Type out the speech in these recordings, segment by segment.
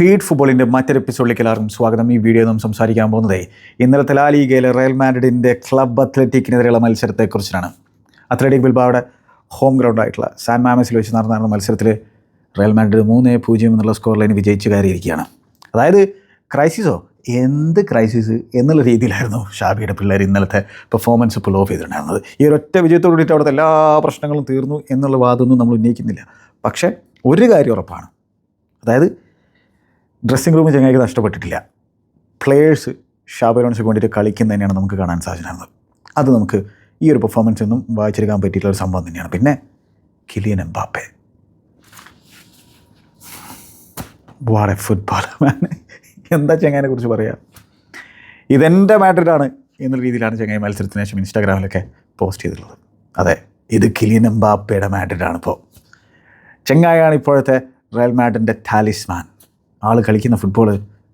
Feed ഫുട്ബോളിന്റെ മറ്റൊരു എപ്പിസോഡിലേക്ക് എല്ലാവർക്കും സ്വാഗതം. ഈ വീഡിയോ നാം സംസാരിക്കാൻ പോകുന്നത് ഇന്നലത്തെ ലാ ലീഗയിലെ റയൽ മാഡ്രിഡിന്റെ ക്ലബ് അത്ലറ്റിക്കിനെതിരെയുള്ള മത്സരത്തെക്കുറിച്ചാണ്. അത്ലറ്റിക് ബിൽബാവുടെ ഹോം ഗ്രൗണ്ടായിട്ടുള്ള സാൻ മാമസിൽ വെച്ച് നടന്ന മത്സരത്തിൽ റയൽ മാഡ്രിഡ് മൂന്ന് പൂജ്യം എന്നുള്ള സ്കോർ ലൈൻ വിജയിച്ച് കയറിയിരിക്കുകയാണ്. അതായത് ക്രൈസിസോ എന്ത് ക്രൈസിസ് എന്നുള്ള രീതിയിലായിരുന്നു ഷാബിയുടെ പിള്ളേർ ഇന്നലത്തെ പെർഫോമൻസ് പുൾ ഓഫ് ചെയ്തിട്ടുണ്ടായിരുന്നത്. ഈ ഒരൊറ്റ വിജയത്തോട് കൂടിയിട്ട് അവിടുത്തെ എല്ലാ പ്രശ്നങ്ങളും തീർന്നു എന്നുള്ള വാദമൊന്നും നമ്മൾ ഉന്നയിക്കുന്നില്ല. പക്ഷേ ഒരു കാര്യം ഉറപ്പാണ്. അതായത് ഡ്രസ്സിംഗ് റൂം ചങ്ങായിക്ക് നഷ്ടപ്പെട്ടിട്ടില്ല. പ്ലേയേഴ്സ് ഷാബലോൺസിന് വേണ്ടിയിട്ട് കളിക്കുന്നതന്നെയാണ് നമുക്ക് കാണാൻ സാധിച്ചിരുന്നത്. അത് നമുക്ക് ഈ ഒരു പെർഫോമൻസ് ഒന്നും വായിച്ചെടുക്കാൻ പറ്റിയിട്ടുള്ള ഒരു സംഭവം തന്നെയാണ്. പിന്നെ കിലിയൻ എംബാപ്പെ. എ ഫുട്ബോൾ എന്താ ചങ്ങായിനെ കുറിച്ച് പറയുക ഇതെന്റെ മാറ്ററാണ് എന്നുള്ള രീതിയിലാണ് ചങ്ങായി മത്സരത്തിന് ശേഷം ഇൻസ്റ്റാഗ്രാമിലൊക്കെ പോസ്റ്റ് ചെയ്തിട്ടുള്ളത്. അതെ ഇത് കിലിയൻ എംബാപ്പയുടെ മാറ്ററാണ് ഇപ്പോൾ ചെങ്ങായാണ് ഇപ്പോഴത്തെ റയൽ മാഡിന്റെ ടാലിസ്മാൻ ആൾ കളിക്കുന്ന ഫുട്ബോൾ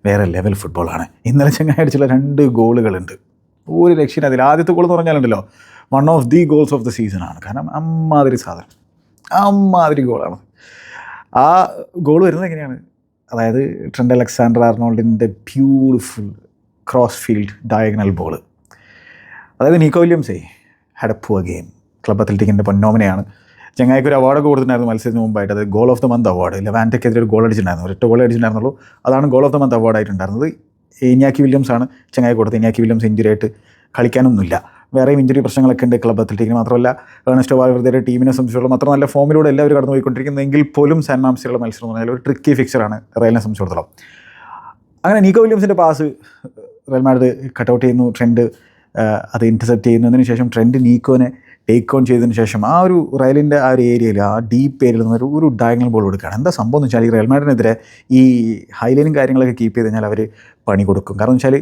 വേറെ ലെവൽ ഫുട്ബോളാണ് ഇന്നലെ ചെങ്ങായി അടിച്ചുള്ള രണ്ട് ഗോളുകളുണ്ട്. ഒരു രക്ഷയില്ല അതിൽ. ആദ്യത്തെ ഗോൾ എന്ന് പറഞ്ഞാലുണ്ടല്ലോ one of the goals of the സീസണാണ് കാരണം അമ്മാതിരി സാധനം. അമ്മാതിരി ഗോളാണ് ആ ഗോൾ വരുന്നത് എങ്ങനെയാണ്? അതായത് Trent Alexander ആർണോൾഡിന്റെ beautiful cross field diagonal ball അതായത് നീക്കോ വില്യംസേ ഹാഡ് എ ഗെയിം ക്ലബ് അത്ലറ്റിക്കിന്റെ പൊന്നോമനയാണ് ചങ്ങായിക്ക് ഒരു അവാർഡൊക്കെ കൊടുത്തിട്ടുണ്ടായിരുന്നു മത്സരത്തിന് മുമ്പായിട്ട്. അത് goal of the month award ലെവാന്റയ്ക്കെതിരെ ഒരു ഗോൾ അടിച്ചിട്ടുണ്ടായിരുന്നു. ഒരൊറ്റ ഗോൾ അടിച്ചിട്ടുണ്ടായിരുന്നുള്ളൂ. അതാണ് goal of the month award ആയിട്ടുണ്ടായിരുന്നത്. Inaki Williams ആണ് ചങ്ങായി കൊടുത്തത്. ഇനിയാക്കി വില്യംസ് ഇഞ്ചുറി ആയിട്ട് കളിക്കാനൊന്നുമില്ല. വേറെയും ഇഞ്ചുറി പ്രശ്നങ്ങളൊക്കെ ഉണ്ട് ക്ലബ് അത്ലറ്റിക്കിന് മാത്രമല്ല ഏണസ്റ്റോ വാൽവർദ്ധയുടെ ടീമിനെ സംബന്ധിച്ചോളം മാത്രം നല്ല ഫോമിലൂടെ എല്ലാവരും കടന്നു പോയിക്കൊണ്ടിരിക്കുന്നതെങ്കിൽ പോലും സാൻ മാംസിലുള്ള മത്സരം എന്ന് പറഞ്ഞാൽ ഒരു ട്രിക്കി ഫിക്സറാണ് റയലിനെ സംബന്ധിച്ചിടത്തോളം. അങ്ങനെ Nico വില്യംസിന്റെ pass Real Madrid cut out ചെയ്യുന്നു. ട്രെൻഡ് അത് ഇന്റർസെപ്റ്റ് ചെയ്യുന്നതിന് ശേഷം ട്രെൻഡ് നീക്കോനെ ടേക്ക് ഓൺ ചെയ്തതിന് ശേഷം ആ ഒരു റയലിന്റെ ആ ഒരു ഏരിയയിൽ ആ ഡീപ്പ് ഏരിയയിൽ നിന്ന് ഒരു ഡയഗണൽ ബോൾ കൊടുക്കുകയാണ്. എന്താ സംഭവം എന്ന് വെച്ചാൽ ഈ റയൽ മാഡ്രിഡിനെതിരെ ഈ ഹൈലൈനും കാര്യങ്ങളൊക്കെ കീപ്പ് ചെയ്ത് കഴിഞ്ഞാൽ അവർ പണി കൊടുക്കും. കാരണം വെച്ചാൽ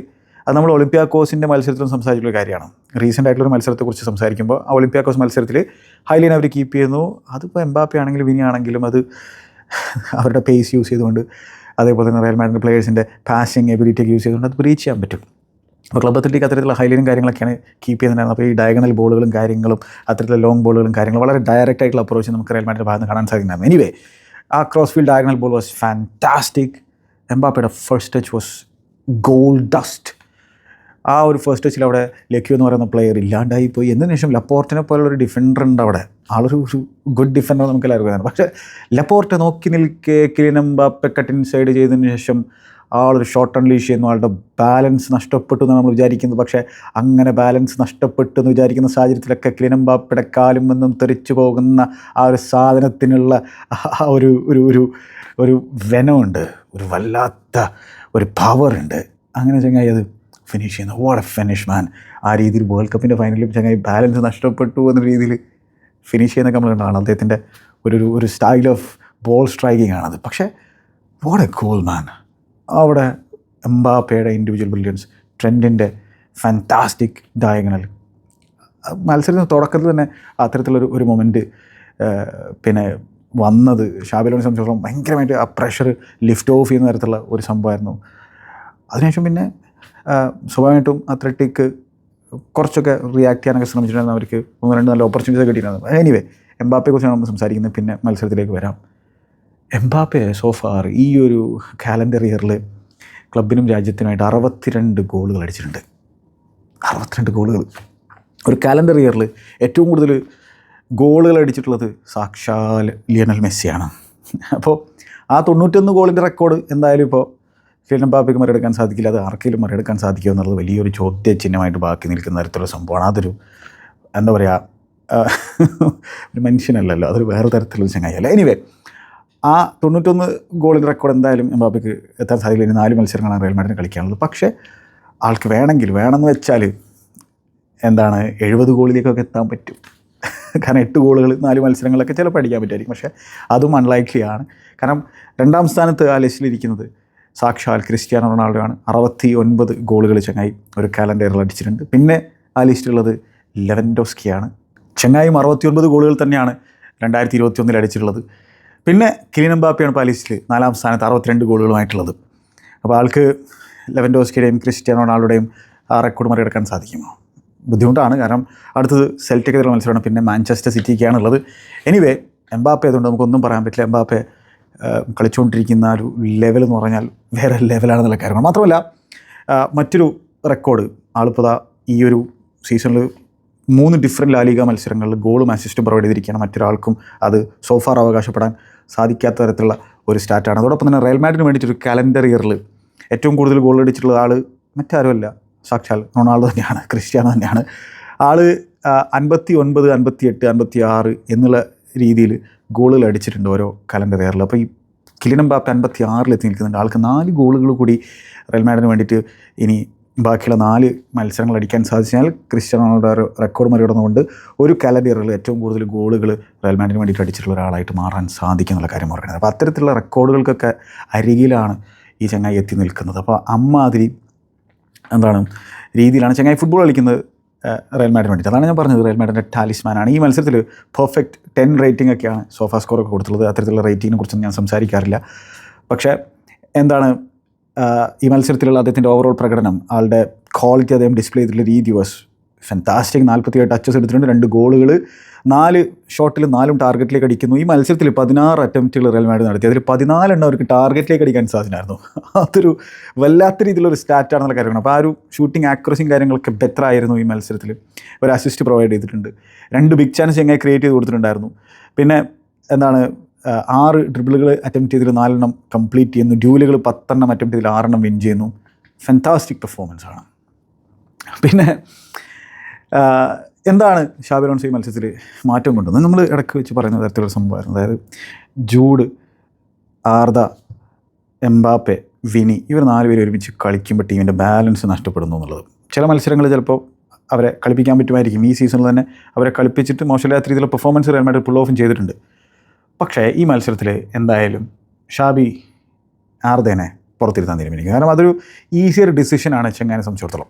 അത് നമ്മൾ ഒളിമ്പ്യാക്കോസിന്റെ മത്സരത്തിലും സംസാരിച്ചുള്ള കാര്യമാണ്. റീസെന്റ് ആയിട്ടുള്ള ഒരു മത്സരത്തെക്കുറിച്ച് സംസാരിക്കുമ്പോൾ ആ ഒളിമ്പ്യാക്കോസ് മത്സരത്തിൽ ഹൈലൈൻ അവർ കീപ്പ് ചെയ്യുന്നു. അതിപ്പോൾ എംബാപ്പി ആണെങ്കിലും വിനി ആണെങ്കിലും അത് അവരുടെ പേസ് യൂസ് ചെയ്തുകൊണ്ട് അതേപോലെ തന്നെ റയൽ മാഡിന്റെ പ്ലേയേഴ്സിന്റെ പാസിങ് എബിലിറ്റി ഒക്കെ യൂസ് ചെയ്തുകൊണ്ട് അത് ബ്രീച്ച് ചെയ്യാൻ പറ്റും. അപ്പോൾ ക്ലബ് അത്ലറ്റിക് അത്തരത്തിലുള്ള ഹൈലൈനും കാര്യങ്ങളൊക്കെയാണ് കീപ്പ് ചെയ്യുന്നുണ്ടായിരുന്നത് അപ്പോൾ ഈ ഡയഗണൽ ബോളുകളും കാര്യങ്ങളും അത്തരത്തിലുള്ള ലോങ് ബോളുകളും കാര്യങ്ങളും വളരെ ഡയറക്റ്റ് ആയിട്ടുള്ള അപ്രോച്ച് നമുക്ക് റയൽ മാഡ്രിഡ് ഭാഗത്ത് കാണാൻ സാധിക്കുന്നുണ്ടായിരുന്നു എനിവേ ആ cross field diagonal ball was fantastic എംബാപ്പയുടെ first touch was gold dust ആ ഒരു ഫസ്റ്റ് ടച്ചിൽ അവിടെ ലക്യു എന്ന് പറയുന്ന പ്ലെയർ ഇല്ലാണ്ടായി പോയി. എന്നതിന് ശേഷം ലപ്പോർട്ടിനെ പോലുള്ള ഒരു ഡിഫൻഡർ ഉണ്ട് അവിടെ. ആളൊരു ഒരു ഗുഡ് ഡിഫൻഡർ നമുക്ക് എല്ലാവർക്കും പക്ഷേ ലപ്പോർട്ട് നോക്കി നിൽക്കേ കിലിനം ബാപ്പെ കട്ടിൻ സൈഡ് ചെയ്തതിന് ശേഷം ആളൊരു ഷോർട്ട് അൺലീഷ് ചെയ്യുന്നു ആളുടെ ബാലൻസ് നഷ്ടപ്പെട്ടു എന്നാണ് നമ്മൾ വിചാരിക്കുന്നത്. പക്ഷേ അങ്ങനെ ബാലൻസ് നഷ്ടപ്പെട്ടു എന്ന് വിചാരിക്കുന്ന സാഹചര്യത്തിലൊക്കെ കിലിനം ബാപ്പയുടെ കാലും നിന്നും തെറിച്ചു പോകുന്ന ആ ഒരു സാധനത്തിനുള്ള ആ ഒരു ഒരു ഒരു ഒരു വെനമുണ്ട് ഒരു വല്ലാത്ത ഒരു പവറുണ്ട് അങ്ങനെ ചങ്ങായി അത് ഫിനിഷ് ചെയ്യുന്നു. വാട്ട് എ ഫിനിഷ് മാൻ ആ രീതിയിൽ വേൾഡ് കപ്പിന്റെ ഫൈനലിൽ ചങ്ങായി ബാലൻസ് നഷ്ടപ്പെട്ടു എന്ന രീതിയിൽ ഫിനിഷ് ചെയ്യുന്നൊക്കെ നമ്മൾ കണ്ടാണ്. അദ്ദേഹത്തിന്റെ ഒരു ഒരു- ഒരു സ്റ്റൈൽ ഓഫ് ബോൾ സ്ട്രൈക്കിംഗ് ആണത്. പക്ഷേ വാട്ട് എ കൂൾ മാൻ അവിടെ എംബാപ്പയുടെ ഇൻഡിവിജ്വൽ ബ്രില്യൻസ് ട്രെൻഡിന്റെ ഫാന്റാസ്റ്റിക് ഡയഗണൽ മത്സരത്തിന് തുടക്കത്തിൽ തന്നെ അത്തരത്തിലൊരു ഒരു മൊമെന്റ് പിന്നെ വന്നത് ഷാബിലോനെ സംബന്ധിച്ചിടത്തോളം ഭയങ്കരമായിട്ട് ആ പ്രഷർ ലിഫ്റ്റ് ഓഫ് ചെയ്യുന്ന തരത്തിലുള്ള ഒരു സംഭവമായിരുന്നു. അതിനുശേഷം പിന്നെ സ്വഭാവമായിട്ടും അത്ലറ്റിക് കുറച്ചൊക്കെ റിയാക്ട് ചെയ്യാനൊക്കെ ശ്രമിച്ചിട്ടുണ്ടായിരുന്നു. അവർക്ക് ഒന്ന് രണ്ട് നല്ല ഓപ്പർച്യൂണിറ്റീസ് കിട്ടിയിരുന്നു എനിവേ എംബാപ്പയെക്കുറിച്ചാണ് നമ്മൾ സംസാരിക്കുന്നത്. പിന്നെ മത്സരത്തിലേക്ക് വരാം. എംബാപ്പെ സോഫാർ ഈ ഒരു കാലണ്ടർ ഇയറിൽ ക്ലബിനും രാജ്യത്തിനുമായിട്ട് അറുപത്തിരണ്ട് ഗോളുകൾ അടിച്ചിട്ടുണ്ട്. അറുപത്തിരണ്ട് ഗോളുകൾ. ഒരു കാലണ്ടർ ഇയറിൽ ഏറ്റവും കൂടുതൽ ഗോളുകൾ അടിച്ചിട്ടുള്ളത് സാക്ഷാൽ ലിയണൽ മെസ്സിയാണ്. അപ്പോൾ ആ തൊണ്ണൂറ്റൊന്ന് ഗോളിന്റെ റെക്കോർഡ് എന്തായാലും ഇപ്പോൾ ബാപ്പയ്ക്ക് മറികടക്കാൻ സാധിക്കില്ല. അത് ആർക്കെങ്കിലും മറികടക്കാൻ സാധിക്കുമോ എന്നുള്ളത് വലിയൊരു ചോദ്യചിഹ്നമായിട്ട് ബാക്കി നിൽക്കുന്ന തരത്തിലുള്ള സംഭവമാണ്. അതൊരു എന്താ പറയുക ഒരു മനുഷ്യനല്ലല്ലോ. അതൊരു വേറെ തരത്തിലുള്ള ചങ്ങായി അല്ല എനിവേ ആ തൊണ്ണൂറ്റൊന്ന് ഗോളിന്റെ റെക്കോർഡ് എന്തായാലും എംബാബിക്ക് എത്താൻ സാധ്യതയില്ല ഇനി നാല് മത്സരങ്ങളാണ് റയൽ മാഡ്രിഡിന് കളിക്കാനുള്ളത്. പക്ഷേ ആൾക്ക് വേണമെങ്കിൽ വേണമെന്ന് വെച്ചാൽ എന്താണ് എഴുപത് ഗോളിലേക്കൊക്കെ എത്താൻ പറ്റും. കാരണം എട്ട് ഗോളുകൾ നാല് മത്സരങ്ങളൊക്കെ ചിലപ്പോൾ അടിക്കാൻ പറ്റുമായിരിക്കും. പക്ഷേ അതും അൺലൈക്ലി ആണ്. കാരണം രണ്ടാം സ്ഥാനത്ത് ആ ലിസ്റ്റിലിരിക്കുന്നത് സാക്ഷാൽ ക്രിസ്ത്യാനോ റൊണാൾഡോ ആണ് അറുപത്തി ഒൻപത് ഗോളുകൾ ചങ്ങായി ഒരു കാലണ്ടറിൽ അടിച്ചിട്ടുണ്ട്. പിന്നെ ആ ലിസ്റ്റിലുള്ളത് ലെവൻഡോസ്കിയാണ്. ചങ്ങായും അറുപത്തി ഒൻപത് ഗോളുകൾ തന്നെയാണ് രണ്ടായിരത്തി ഇരുപത്തി ഒന്നിൽ അടിച്ചിട്ടുള്ളത്. പിന്നെ കിലിനം ബാപ്പിയാണ് ഇപ്പോൾ നാലാം സ്ഥാനത്ത് അറുപത്തിരണ്ട് ഗോളുകളുമായിട്ടുള്ളത്. അപ്പോൾ ആൾക്ക് ലെവൻഡോസ്കിയുടെയും ക്രിസ്ത്യാനോ റൊണാൾഡോയുടെയും ആ റെക്കോർഡ് മറികടക്കാൻ സാധിക്കുമോ ബുദ്ധിമുട്ടാണ്. കാരണം അടുത്തത് സെൽറ്റിക്കെതിരെ മത്സരമാണ്. പിന്നെ മാഞ്ചസ്റ്റർ സിറ്റിക്കാണ് ഉള്ളത് എനിവേ എംബാപ്പെ അതുകൊണ്ട് നമുക്കൊന്നും പറയാൻ പറ്റില്ല. എംബാപ്പെ കളിച്ചുകൊണ്ടിരിക്കുന്ന ഒരു ലെവൽ എന്ന് പറഞ്ഞാൽ വേറെ ലെവലാണെന്നുള്ള കാര്യമാണ് മാത്രമല്ല മറ്റൊരു റെക്കോർഡ് ആളിപ്പോൾ ഈ ഒരു സീസണിൽ മൂന്ന് ഡിഫറെന്റ് ലാലിക മത്സരങ്ങളിൽ ഗോളും അസിസ്റ്റും പ്രൊവൈഡ് ചെയ്തിരിക്കുകയാണ് മറ്റൊരാൾക്കും അത് സോഫാർ അവകാശപ്പെടാൻ സാധിക്കാത്ത തരത്തിലുള്ള ഒരു സ്റ്റാറ്റാണ് അതോടൊപ്പം തന്നെ റയൽ മാഡിന് വേണ്ടിയിട്ടൊരു കലണ്ടർ ഇയറിൽ ഏറ്റവും കൂടുതൽ ഗോൾ അടിച്ചിട്ടുള്ള ആൾ മറ്റാരുമല്ല. സാക്ഷാൽ റൊണാൾഡോ തന്നെയാണ് ക്രിസ്ത്യാനോ തന്നെയാണ്. ആൾ അൻപത്തി ഒൻപത് അൻപത്തി എട്ട് അൻപത്തി ആറ് എന്നുള്ള രീതിയിൽ ഗോളുകൾ അടിച്ചിട്ടുണ്ട് ഓരോ കലണ്ടർ ഇയറിൽ അപ്പോൾ ഈ കിലിനം ബാപ്പ് അൻപത്തി ആറിലെത്തി നിൽക്കുന്നുണ്ട്. ആൾക്ക് നാല് ഗോളുകൾ കൂടി റയൽ വേണ്ടിയിട്ട് ഇനി ബാക്കിയുള്ള നാല് മത്സരങ്ങൾ അടിക്കാൻ സാധിച്ചാൽ ക്രിസ്ത്യാനോ റൊണാൾഡോ റെക്കോർഡ് മറികടന്നുകൊണ്ട് ഒരു കലണ്ടർ ഇയറിൽ ഏറ്റവും കൂടുതൽ ഗോളുകൾ റയൽ മാഡിന് വേണ്ടിയിട്ട് അടിച്ചിട്ടുള്ള ഒരാളായിട്ട് മാറാൻ സാധിക്കും എന്നുള്ള കാര്യം പറയുന്നത് അപ്പോൾ അത്തരത്തിലുള്ള റെക്കോർഡുകൾക്കൊക്കെ അരികിലാണ് ഈ ചങ്ങായി എത്തി നിൽക്കുന്നത്. അപ്പോൾ അമ്മാതിരി എന്താണ് രീതിയിലാണ് ചങ്ങായി ഫുട്ബോൾ കളിക്കുന്നത് റയൽമാഡിന് റയൽ മാഡിന് വേണ്ടിയിട്ട്. അതാണ് ഞാൻ പറഞ്ഞത്. റയൽ മാഡിന്റെ ടാലിസ്മാനാണ് ഈ മത്സരത്തിൽ പെർഫെക്റ്റ് ടെൻ റേറ്റിംഗ് ഒക്കെയാണ് സോഫാ സ്കോറൊക്കെ കൊടുത്തുള്ളത്. അത്തരത്തിലുള്ള റേറ്റിങ്ങിനെ കുറിച്ചൊന്നും ഞാൻ സംസാരിക്കാറില്ല. പക്ഷേ എന്താണ് ഈ മത്സരത്തിലുള്ള അദ്ദേഹത്തിന്റെ ഓവറോൾ പ്രകടനം ആളുടെ ക്വാളിറ്റി അദ്ദേഹം ഡിസ്പ്ലേ ചെയ്തിട്ടുള്ള രീതി വാസ് ഫെന്റാസ്റ്റിക് നാൽപ്പത്തിയേഴ് ടച്ചസ് എടുത്തിട്ടുണ്ട് രണ്ട് ഗോളുകൾ നാല് ഷോട്ടിൽ നാലും ടാർഗറ്റിലേക്ക് അടിക്കുന്നു. ഈ മത്സരത്തിൽ പതിനാറ് അറ്റംപ്റ്റുകൾ റയൽ മാഡ് നടത്തി. അതിൽ പതിനാലെണ്ണം അവർക്ക് ടാർഗറ്റിലേക്ക് അടിക്കാൻ സാധിച്ചിട്ടുണ്ടായിരുന്നു അതൊരു വല്ലാത്ത രീതിയിലുള്ള ഒരു സ്റ്റാറ്റാണെന്നുള്ള കാര്യമാണ് അപ്പോൾ ആ ഒരു ഷൂട്ടിംഗ് ആക്യുറസിയും കാര്യങ്ങളൊക്കെ ബെറ്റർ ആയിരുന്നു ഈ മത്സരത്തിൽ. ഒരു അസിസ്റ്റ് പ്രൊവൈഡ് ചെയ്തിട്ടുണ്ട്. രണ്ട് ബിഗ് ചാൻസ് എങ്ങനെ ക്രിയേറ്റ് ചെയ്ത് കൊടുത്തിട്ടുണ്ടായിരുന്നു. പിന്നെ എന്താണ് ആറ് ട്രിപ്പിളുകൾ അറ്റംപ്റ്റ് ചെയ്തിട്ട് നാലെണ്ണം കംപ്ലീറ്റ് ചെയ്യുന്നു. ഡ്യൂലുകൾ പത്തെണ്ണം അറ്റംപ്റ്റ് ചെയ്തിൽ ആറെണ്ണം വിൻ ചെയ്യുന്നു. ഫെന്റാസ്റ്റിക് പെർഫോമൻസ് ആണ്. പിന്നെ എന്താണ് ഷാബിറോൺ സി ഈ മത്സരത്തിൽ മാറ്റം കൊണ്ടുവന്നത്? നമ്മൾ ഇടയ്ക്ക് വെച്ച് പറയുന്ന തരത്തിലുള്ള സംഭവമായിരുന്നു. അതായത് ജൂഡ് ആർദ എംബാപ്പെ വിനി ഇവർ നാല് നാലുപേരും ഒരുമിച്ച് കളിക്കുമ്പോൾ ടീമിന്റെ ബാലൻസ് നഷ്ടപ്പെടുന്നു എന്നുള്ളത്. ചില മത്സരങ്ങൾ ചിലപ്പോൾ അവരെ കളിപ്പിക്കാൻ പറ്റുമായിരിക്കും. ഈ സീസണിൽ തന്നെ അവരെ കളിപ്പിച്ചിട്ട് മോശമില്ലാത്ത രീതിയിലുള്ള പെർഫോമൻസ് റയൽ മാഡ്രിഡ് പുൾ ഓഫും ചെയ്തിട്ടുണ്ട്. പക്ഷേ ഈ മത്സരത്തിൽ എന്തായാലും ഷാബി ആർദേനെ പുറത്തിരുത്താൻ തീരുമാനിക്കും. കാരണം അതൊരു ഈസിയർ ഡിസിഷനാണ് ചെങ്ങാനെ സംബന്ധിച്ചിടത്തോളം.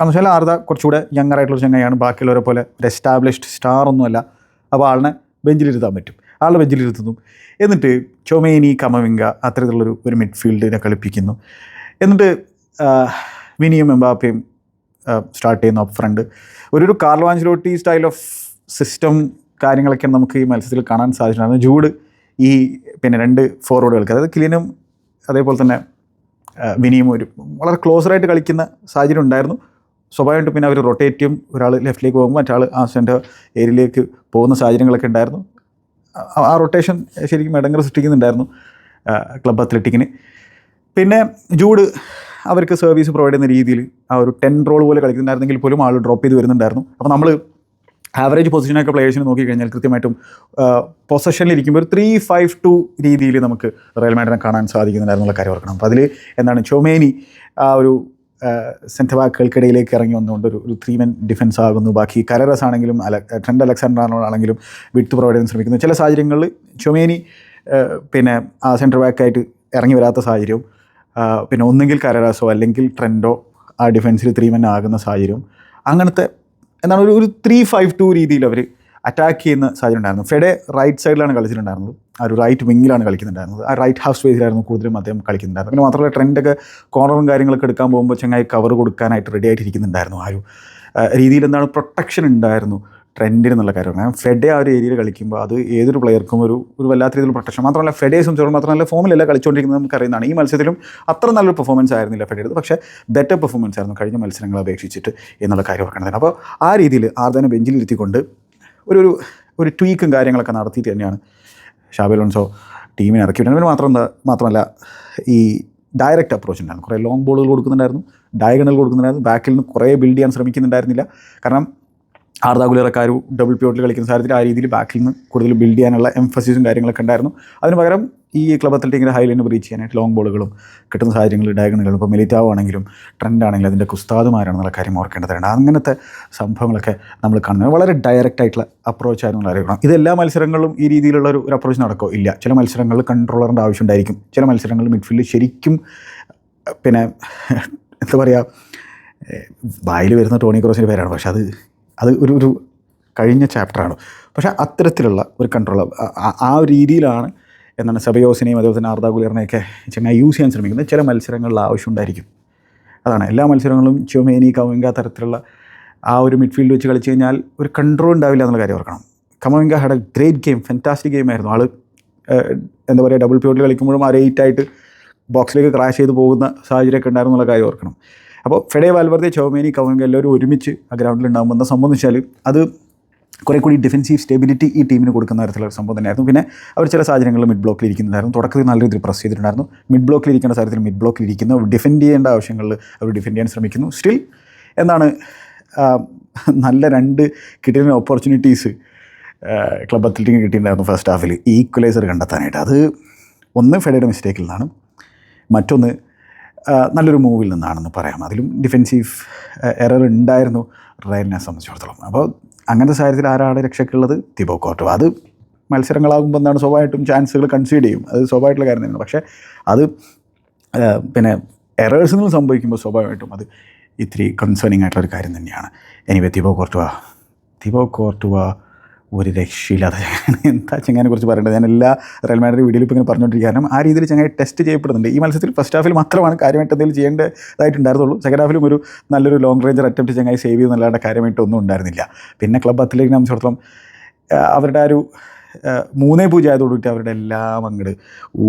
കാരണം വെച്ചാൽ ആർദ കുറച്ചുകൂടെ യങ്ങർ ആയിട്ടുള്ള ചെങ്ങായാണ് ബാക്കിയുള്ളവരെ പോലെ ഒരു എസ്റ്റാബ്ലിഷ്ഡ് സ്റ്റാർ ഒന്നുമല്ല. അപ്പോൾ ആളിനെ ബെഞ്ചിലിരുത്താൻ പറ്റും. ആളുടെ ബെഞ്ചിലിരുത്തുന്നു. എന്നിട്ട് ചൊമേനി കമവിങ്ക അത്തരത്തിലുള്ളൊരു ഒരു മിഡ്ഫീൽഡിനെ കളിപ്പിക്കുന്നു. എന്നിട്ട് വിനിയും എംബാപ്പയും സ്റ്റാർട്ട് ചെയ്യുന്നു അപ്പ് ഫ്രണ്ട് ഒരു Carlo Ancelotti style of system കാര്യങ്ങളൊക്കെ നമുക്ക് ഈ മത്സരത്തിൽ കാണാൻ സാധിച്ചിട്ടുണ്ട് ജൂഡ് ഈ പിന്നെ രണ്ട് ഫോർവേഡുകൾക്ക് അതായത് കിലിനും അതേപോലെ തന്നെ വിനിയും ഒരു വളരെ ക്ലോസറായിട്ട് കളിക്കുന്ന സാഹചര്യം ഉണ്ടായിരുന്നു. സ്വാഭാവികമായിട്ടും പിന്നെ അവർ റൊട്ടേറ്റ് ഒരാൾ ലെഫ്റ്റിലേക്ക് പോകുമ്പോൾ മറ്റാൾ ആ സെന്റർ ഏരിയയിലേക്ക് പോകുന്ന സാഹചര്യങ്ങളൊക്കെ ഉണ്ടായിരുന്നു. ആ റൊട്ടേഷൻ ശരിക്കും ഇടങ്ങർ സൃഷ്ടിക്കുന്നുണ്ടായിരുന്നു ക്ലബ് അത്ലറ്റിക്കിന് പിന്നെ ജൂഡ് അവർക്ക് സർവീസ് പ്രൊവൈഡ് ചെയ്യുന്ന രീതിയിൽ ആ ഒരു ടെൻ റോൾ പോലെ കളിക്കുന്നുണ്ടായിരുന്നെങ്കിൽ പോലും ആൾ ഡ്രോപ്പ് ചെയ്ത് വരുന്നുണ്ടായിരുന്നു. അപ്പോൾ നമ്മൾ ആവറേജ് പൊസിഷനൊക്കെ പ്ലേയേഴ്സിന് നോക്കിക്കഴിഞ്ഞാൽ കൃത്യമായിട്ടും പൊസഷനിൽ ഇരിക്കുമ്പോൾ ഒരു ത്രീ ഫൈവ് ടു രീതിയിൽ നമുക്ക് റയൽ മാഡ്രിനെ കാണാൻ സാധിക്കുന്നുണ്ടായിരുന്നുള്ള കാര്യം ഓർക്കണം. അപ്പോൾ അതിൽ എന്താണ് ചൊമേനി ആ ഒരു സെന്റർ ബാക്കുകൾക്കിടയിലേക്ക് ഇറങ്ങി വന്നുകൊണ്ട് ഒരു ഒരു ത്രീ മെൻ ഡിഫൻസ് ആകുന്നു. ബാക്കി കരറസ് ആണെങ്കിലും അല ട്രെൻഡ് അലക്സാണ്ടർ ആണെങ്കിലും വിട്ട് പ്രൊവൈഡ് ചെയ്യാൻ ശ്രമിക്കുന്നു. ചില സാഹചര്യങ്ങളിൽ ചൊമേനി പിന്നെ ആ സെന്റർ ബാക്കായിട്ട് ഇറങ്ങി വരാത്ത സാഹചര്യവും പിന്നെ ഒന്നെങ്കിൽ കരറാസോ അല്ലെങ്കിൽ ട്രെൻഡോ ആ ഡിഫൻസിൽ ത്രീ മെൻ ആകുന്ന സാഹചര്യവും അങ്ങനത്തെ എന്താണ് ഒരു ഒരു ത്രീ ഫൈവ് ടു രീതിയിൽ അവർ അറ്റാക്ക് ചെയ്യുന്ന സാഹചര്യം ഉണ്ടായിരുന്നു. ഫെഡെ റൈറ്റ് സൈഡിലാണ് കളിച്ചിട്ടുണ്ടായിരുന്നത്. ആ ഒരു റൈറ്റ് വിങ്ങിലാണ് കളിക്കുന്നുണ്ടായിരുന്നത്. ആ റൈറ്റ് ഹാഫ് സ്പേസിലായിരുന്നു കൂടുതലും അദ്ദേഹം കളിക്കുന്നുണ്ടായിരുന്നത്. പിന്നെ മാത്രമല്ല ട്രെൻഡൊക്കെ കോർണറും കാര്യങ്ങളൊക്കെ എടുക്കാൻ പോകുമ്പോൾ ചങ്ങായി കവർ കൊടുക്കാനായിട്ട് റെഡി ആയിട്ടിരിക്കുന്നുണ്ടായിരുന്നു. ആ ഒരു രീതിയിൽ എന്താണ് പ്രൊട്ടക്ഷൻ ഉണ്ടായിരുന്നു. ട്രെൻഡിന് എന്നുള്ള കാര്യമാണ്. കാരണം ഫെഡെ ആ ഒരു ഏരിയയിൽ കളിക്കുമ്പോൾ അത് ഏതൊരു പ്ലെയർക്കും ഒരു ഒരു വല്ലാത്ത രീതിയിൽ പ്രൊട്ടക്ഷൻ മാത്രമല്ല ഫെഡയെ സംബന്ധിച്ചോളം മാത്രമല്ല ഫോമിലല്ല കളിച്ചുകൊണ്ടിരിക്കുന്നത് നമുക്ക് അറിയുന്നതാണ് ഈ മത്സരത്തിലും അത്ര നല്ലൊരു പെർഫോമൻസ് ആയിരുന്നില്ല ഫെഡേത് പക്ഷേ ബെറ്റർ പെർഫോമൻസ് ആയിരുന്നു കഴിഞ്ഞ മത്സരങ്ങളെ അപേക്ഷിച്ചിട്ട് എന്നുള്ള കാര്യം ഓർക്കേണ്ടത് അപ്പോൾ ആ രീതിയിൽ ആർദനെ ബെഞ്ചിലിരുത്തിക്കൊണ്ട് ഒരു ഒരു ഒരു ട്വീക്കും കാര്യങ്ങളൊക്കെ നടത്തിയിട്ട് തന്നെയാണ് ഷാബി ലോൺസോ ടീമിനെ ഇറക്കി വിടുന്നത്. പിന്നെ മാത്രം മാത്രമല്ല ഈ ഡയറക്റ്റ് അപ്രോച്ച് ഉണ്ടായിരുന്നു. കുറേ ലോങ് ബോളുകൾ കൊടുക്കുന്നുണ്ടായിരുന്നു. ഡയഗണൽ കൊടുക്കുന്നുണ്ടായിരുന്നു. ബാക്കിൽ നിന്ന് കുറേ ബിൽഡ് ചെയ്യാൻ ശ്രമിക്കുന്നുണ്ടായിരുന്നില്ല. കാരണം ആർദാഗുലറൊക്കെ ഡബിൾ പ്യൂട്ടിൽ കളിക്കുന്ന സാഹചര്യത്തിൽ ആ രീതിയിൽ ബാക്കിൽ നിന്ന് കൂടുതൽ ബിൽഡ് ചെയ്യാനുള്ള എംഫസിസും കാര്യങ്ങളൊക്കെ ഉണ്ടായിരുന്നു. അതിന് പകരം ഈ ക്ലബ് അത്ലറ്റിക്കിന്റെ ഹൈലൈൻ ബ്രീച്ച് ചെയ്യാനായിട്ട് ലോങ് ബോളുകളും കിട്ടുന്ന സാഹചര്യങ്ങൾ ഡയഗണലുകളും ഇപ്പോൾ മിലിറ്റാവ് ആണെങ്കിലും ട്രെൻഡ് ആണെങ്കിലും അതിന്റെ കുസ്താദുമാരാണെന്നുള്ള കാര്യം ഓർക്കേണ്ടതുണ്ട് അങ്ങനത്തെ സംഭവങ്ങളൊക്കെ നമ്മൾ കാണുന്നത്. വളരെ ഡയറക്റ്റ് ആയിട്ടുള്ള അപ്രോച്ച് ആയിരുന്നു അറിയണം ഇത് എല്ലാ മത്സരങ്ങളിലും ഈ രീതിയിലുള്ള ഒരു അപ്രോച്ച് നടക്കോ ഇല്ല. ചില മത്സരങ്ങളിൽ കൺട്രോളറിന്റെ ആവശ്യം ഉണ്ടായിരിക്കും. ചില മത്സരങ്ങളിൽ മിഡ്ഫീൽഡ് ശരിക്കും പിന്നെ എന്താ പറയുക വായിൽ വരുന്ന ടോണി ക്രോസിന്റെ പേരാണ്. പക്ഷേ അത് അത് ഒരു ഒരു കഴിഞ്ഞ ചാപ്റ്ററാണ്. പക്ഷേ അത്തരത്തിലുള്ള ഒരു കൺട്രോൾ ആ ഒരു രീതിയിലാണ് എന്താണ് സബയോസിനെയും അതുപോലെ തന്നെ ആർദാ ചെങ്ങായി യൂസ് ചെയ്യാൻ ശ്രമിക്കുന്നത്. ചില മത്സരങ്ങളിൽ ആവശ്യം ഉണ്ടായിരിക്കും. അതാണ്. എല്ലാ മത്സരങ്ങളും ചുമേനി കവിങ്ക തരത്തിലുള്ള ആ ഒരു മിഡ്ഫീൽഡ് വെച്ച് കളിച്ച് കഴിഞ്ഞാൽ ഒരു കൺട്രോൾ ഉണ്ടാവില്ല എന്നുള്ള കാര്യം ഓർക്കണം. Camavinga had a great game fantastic game ആയിരുന്നു. ആൾ എന്താ പറയുക ഡബിൾ പ്യൂട്ടിൽ കളിക്കുമ്പോഴും ആ റേറ്റായിട്ട് ബോക്സിലേക്ക് ക്രാഷ് ചെയ്ത് പോകുന്ന സാഹചര്യമൊക്കെ ഉണ്ടായിരുന്നു എന്നുള്ള കാര്യം ഓർക്കണം. അപ്പോൾ ഫെഡേ വാൽവർദ്ദേ ചോമേനി കവങ്ക എല്ലാവരും ഒരുമിച്ച് ആ ഗ്രൗണ്ടിൽ ഉണ്ടാകുമ്പോൾ എന്താ സംഭവം വെച്ചാൽ അത് കുറേ കൂടി ഡിഫൻസീവ് സ്റ്റെബിലിറ്റി ഈ ടീമിന് കൊടുക്കുന്ന തരത്തിലുള്ള സംഭവം തന്നെയായിരുന്നു. പിന്നെ അവർ ചില സാഹചര്യങ്ങളിൽ മിഡ് ബ്ലോക്കിൽ ഇരിക്കുന്നുണ്ടായിരുന്നു തുടക്കത്തിൽ നല്ല രീതിയിൽ പ്രസ് ചെയ്തിട്ടുണ്ടായിരുന്നു. മിഡ് ബ്ലോക്കിൽ ഇരിക്കേണ്ട സാഹചര്യത്തിൽ മിഡ് ബ്ലോക്കിൽ ഇരിക്കുന്നു. ഡിഫെൻഡ് ചെയ്യേണ്ട ആവശ്യങ്ങളിൽ അവർ ഡിഫെൻഡ് ചെയ്യാൻ ശ്രമിക്കുന്നു. സ്റ്റിൽ എന്താണ് നല്ല രണ്ട് കിട്ടിയ ഓപ്പർച്യൂണിറ്റീസ് ക്ലബ് അത്ലറ്റിക്ക് കിട്ടിയിട്ടുണ്ടായിരുന്നു ഫസ്റ്റ് ഹാഫിൽ ഈക്വലൈസർ കണ്ടെത്താനായിട്ട്. അത് ഒന്ന് ഫെഡയുടെ മിസ്റ്റേക്കിൽ നിന്നാണ്. മറ്റൊന്ന് നല്ലൊരു മൂവിൽ നിന്നാണെന്ന് പറയാം. അതിലും ഡിഫെൻസീവ് എറർ ഉണ്ടായിരുന്നു റയലിനെ സംബന്ധിച്ചിടത്തോളം. അപ്പോൾ അങ്ങനത്തെ സാഹചര്യത്തിൽ ആരാണ് രക്ഷയ്ക്കുള്ളത്? Thibaut Courtois. അത് മത്സരങ്ങളാകുമ്പോൾ എന്താണ്? സ്വാഭാവികമായിട്ടും ചാൻസുകൾ കൺസീഡ് ചെയ്യും. അത് സ്വാഭാവികമായിട്ടുള്ള കാര്യം തന്നെയാണ്. പക്ഷേ അത് പിന്നെ എറേഴ്സ് നിന്ന് സംഭവിക്കുമ്പോൾ സ്വാഭാവികമായിട്ടും അത് ഇത്തിരി കൺസേണിങ് ആയിട്ടുള്ള ഒരു കാര്യം തന്നെയാണ്. Anyway Thibaut Courtois Thibaut Courtois ഒരു രക്ഷയില്ലാത്ത ചങ്ങാണ് എന്താ ചങ്ങാനെ കുറിച്ച് പറയേണ്ടത്? ഞാൻ എല്ലാ റയൽ മാഡ്രിഡ് വീഡിയോയിൽ ഇങ്ങനെ പറഞ്ഞുകൊണ്ടിരിക്കുക കാരണം ആ രീതിയിൽ ചങ്ങായി ടെസ്റ്റ് ചെയ്യപ്പെടുന്നുണ്ട്. ഈ മത്സരത്തിൽ ഫസ്റ്റ് ഹാഫിൽ മാത്രമാണ് കാര്യമായിട്ട് എന്തെങ്കിലും ചെയ്യേണ്ടതായിട്ടുണ്ടായിരുന്നുള്ളൂ. സെക്കൻഡ് ഹാഫിലും ഒരു നല്ലൊരു ലോങ് റേഞ്ചർ അറ്റംപ്റ്റ് ചങ്ങായി സേവ് ചെയ്യുന്നല്ലാണ്ട് കാര്യമായിട്ട് ഒന്നും ഉണ്ടായിരുന്നില്ല. പിന്നെ ക്ലബ് അത്ലറ്റിനെ സംബന്ധിച്ചിടത്തോളം അവരുടെ ആ ഒരു മൂന്നേ പൂജ്യം ആയതോടുകൂടി അവരുടെ എല്ലാം അങ്ങോട്ട്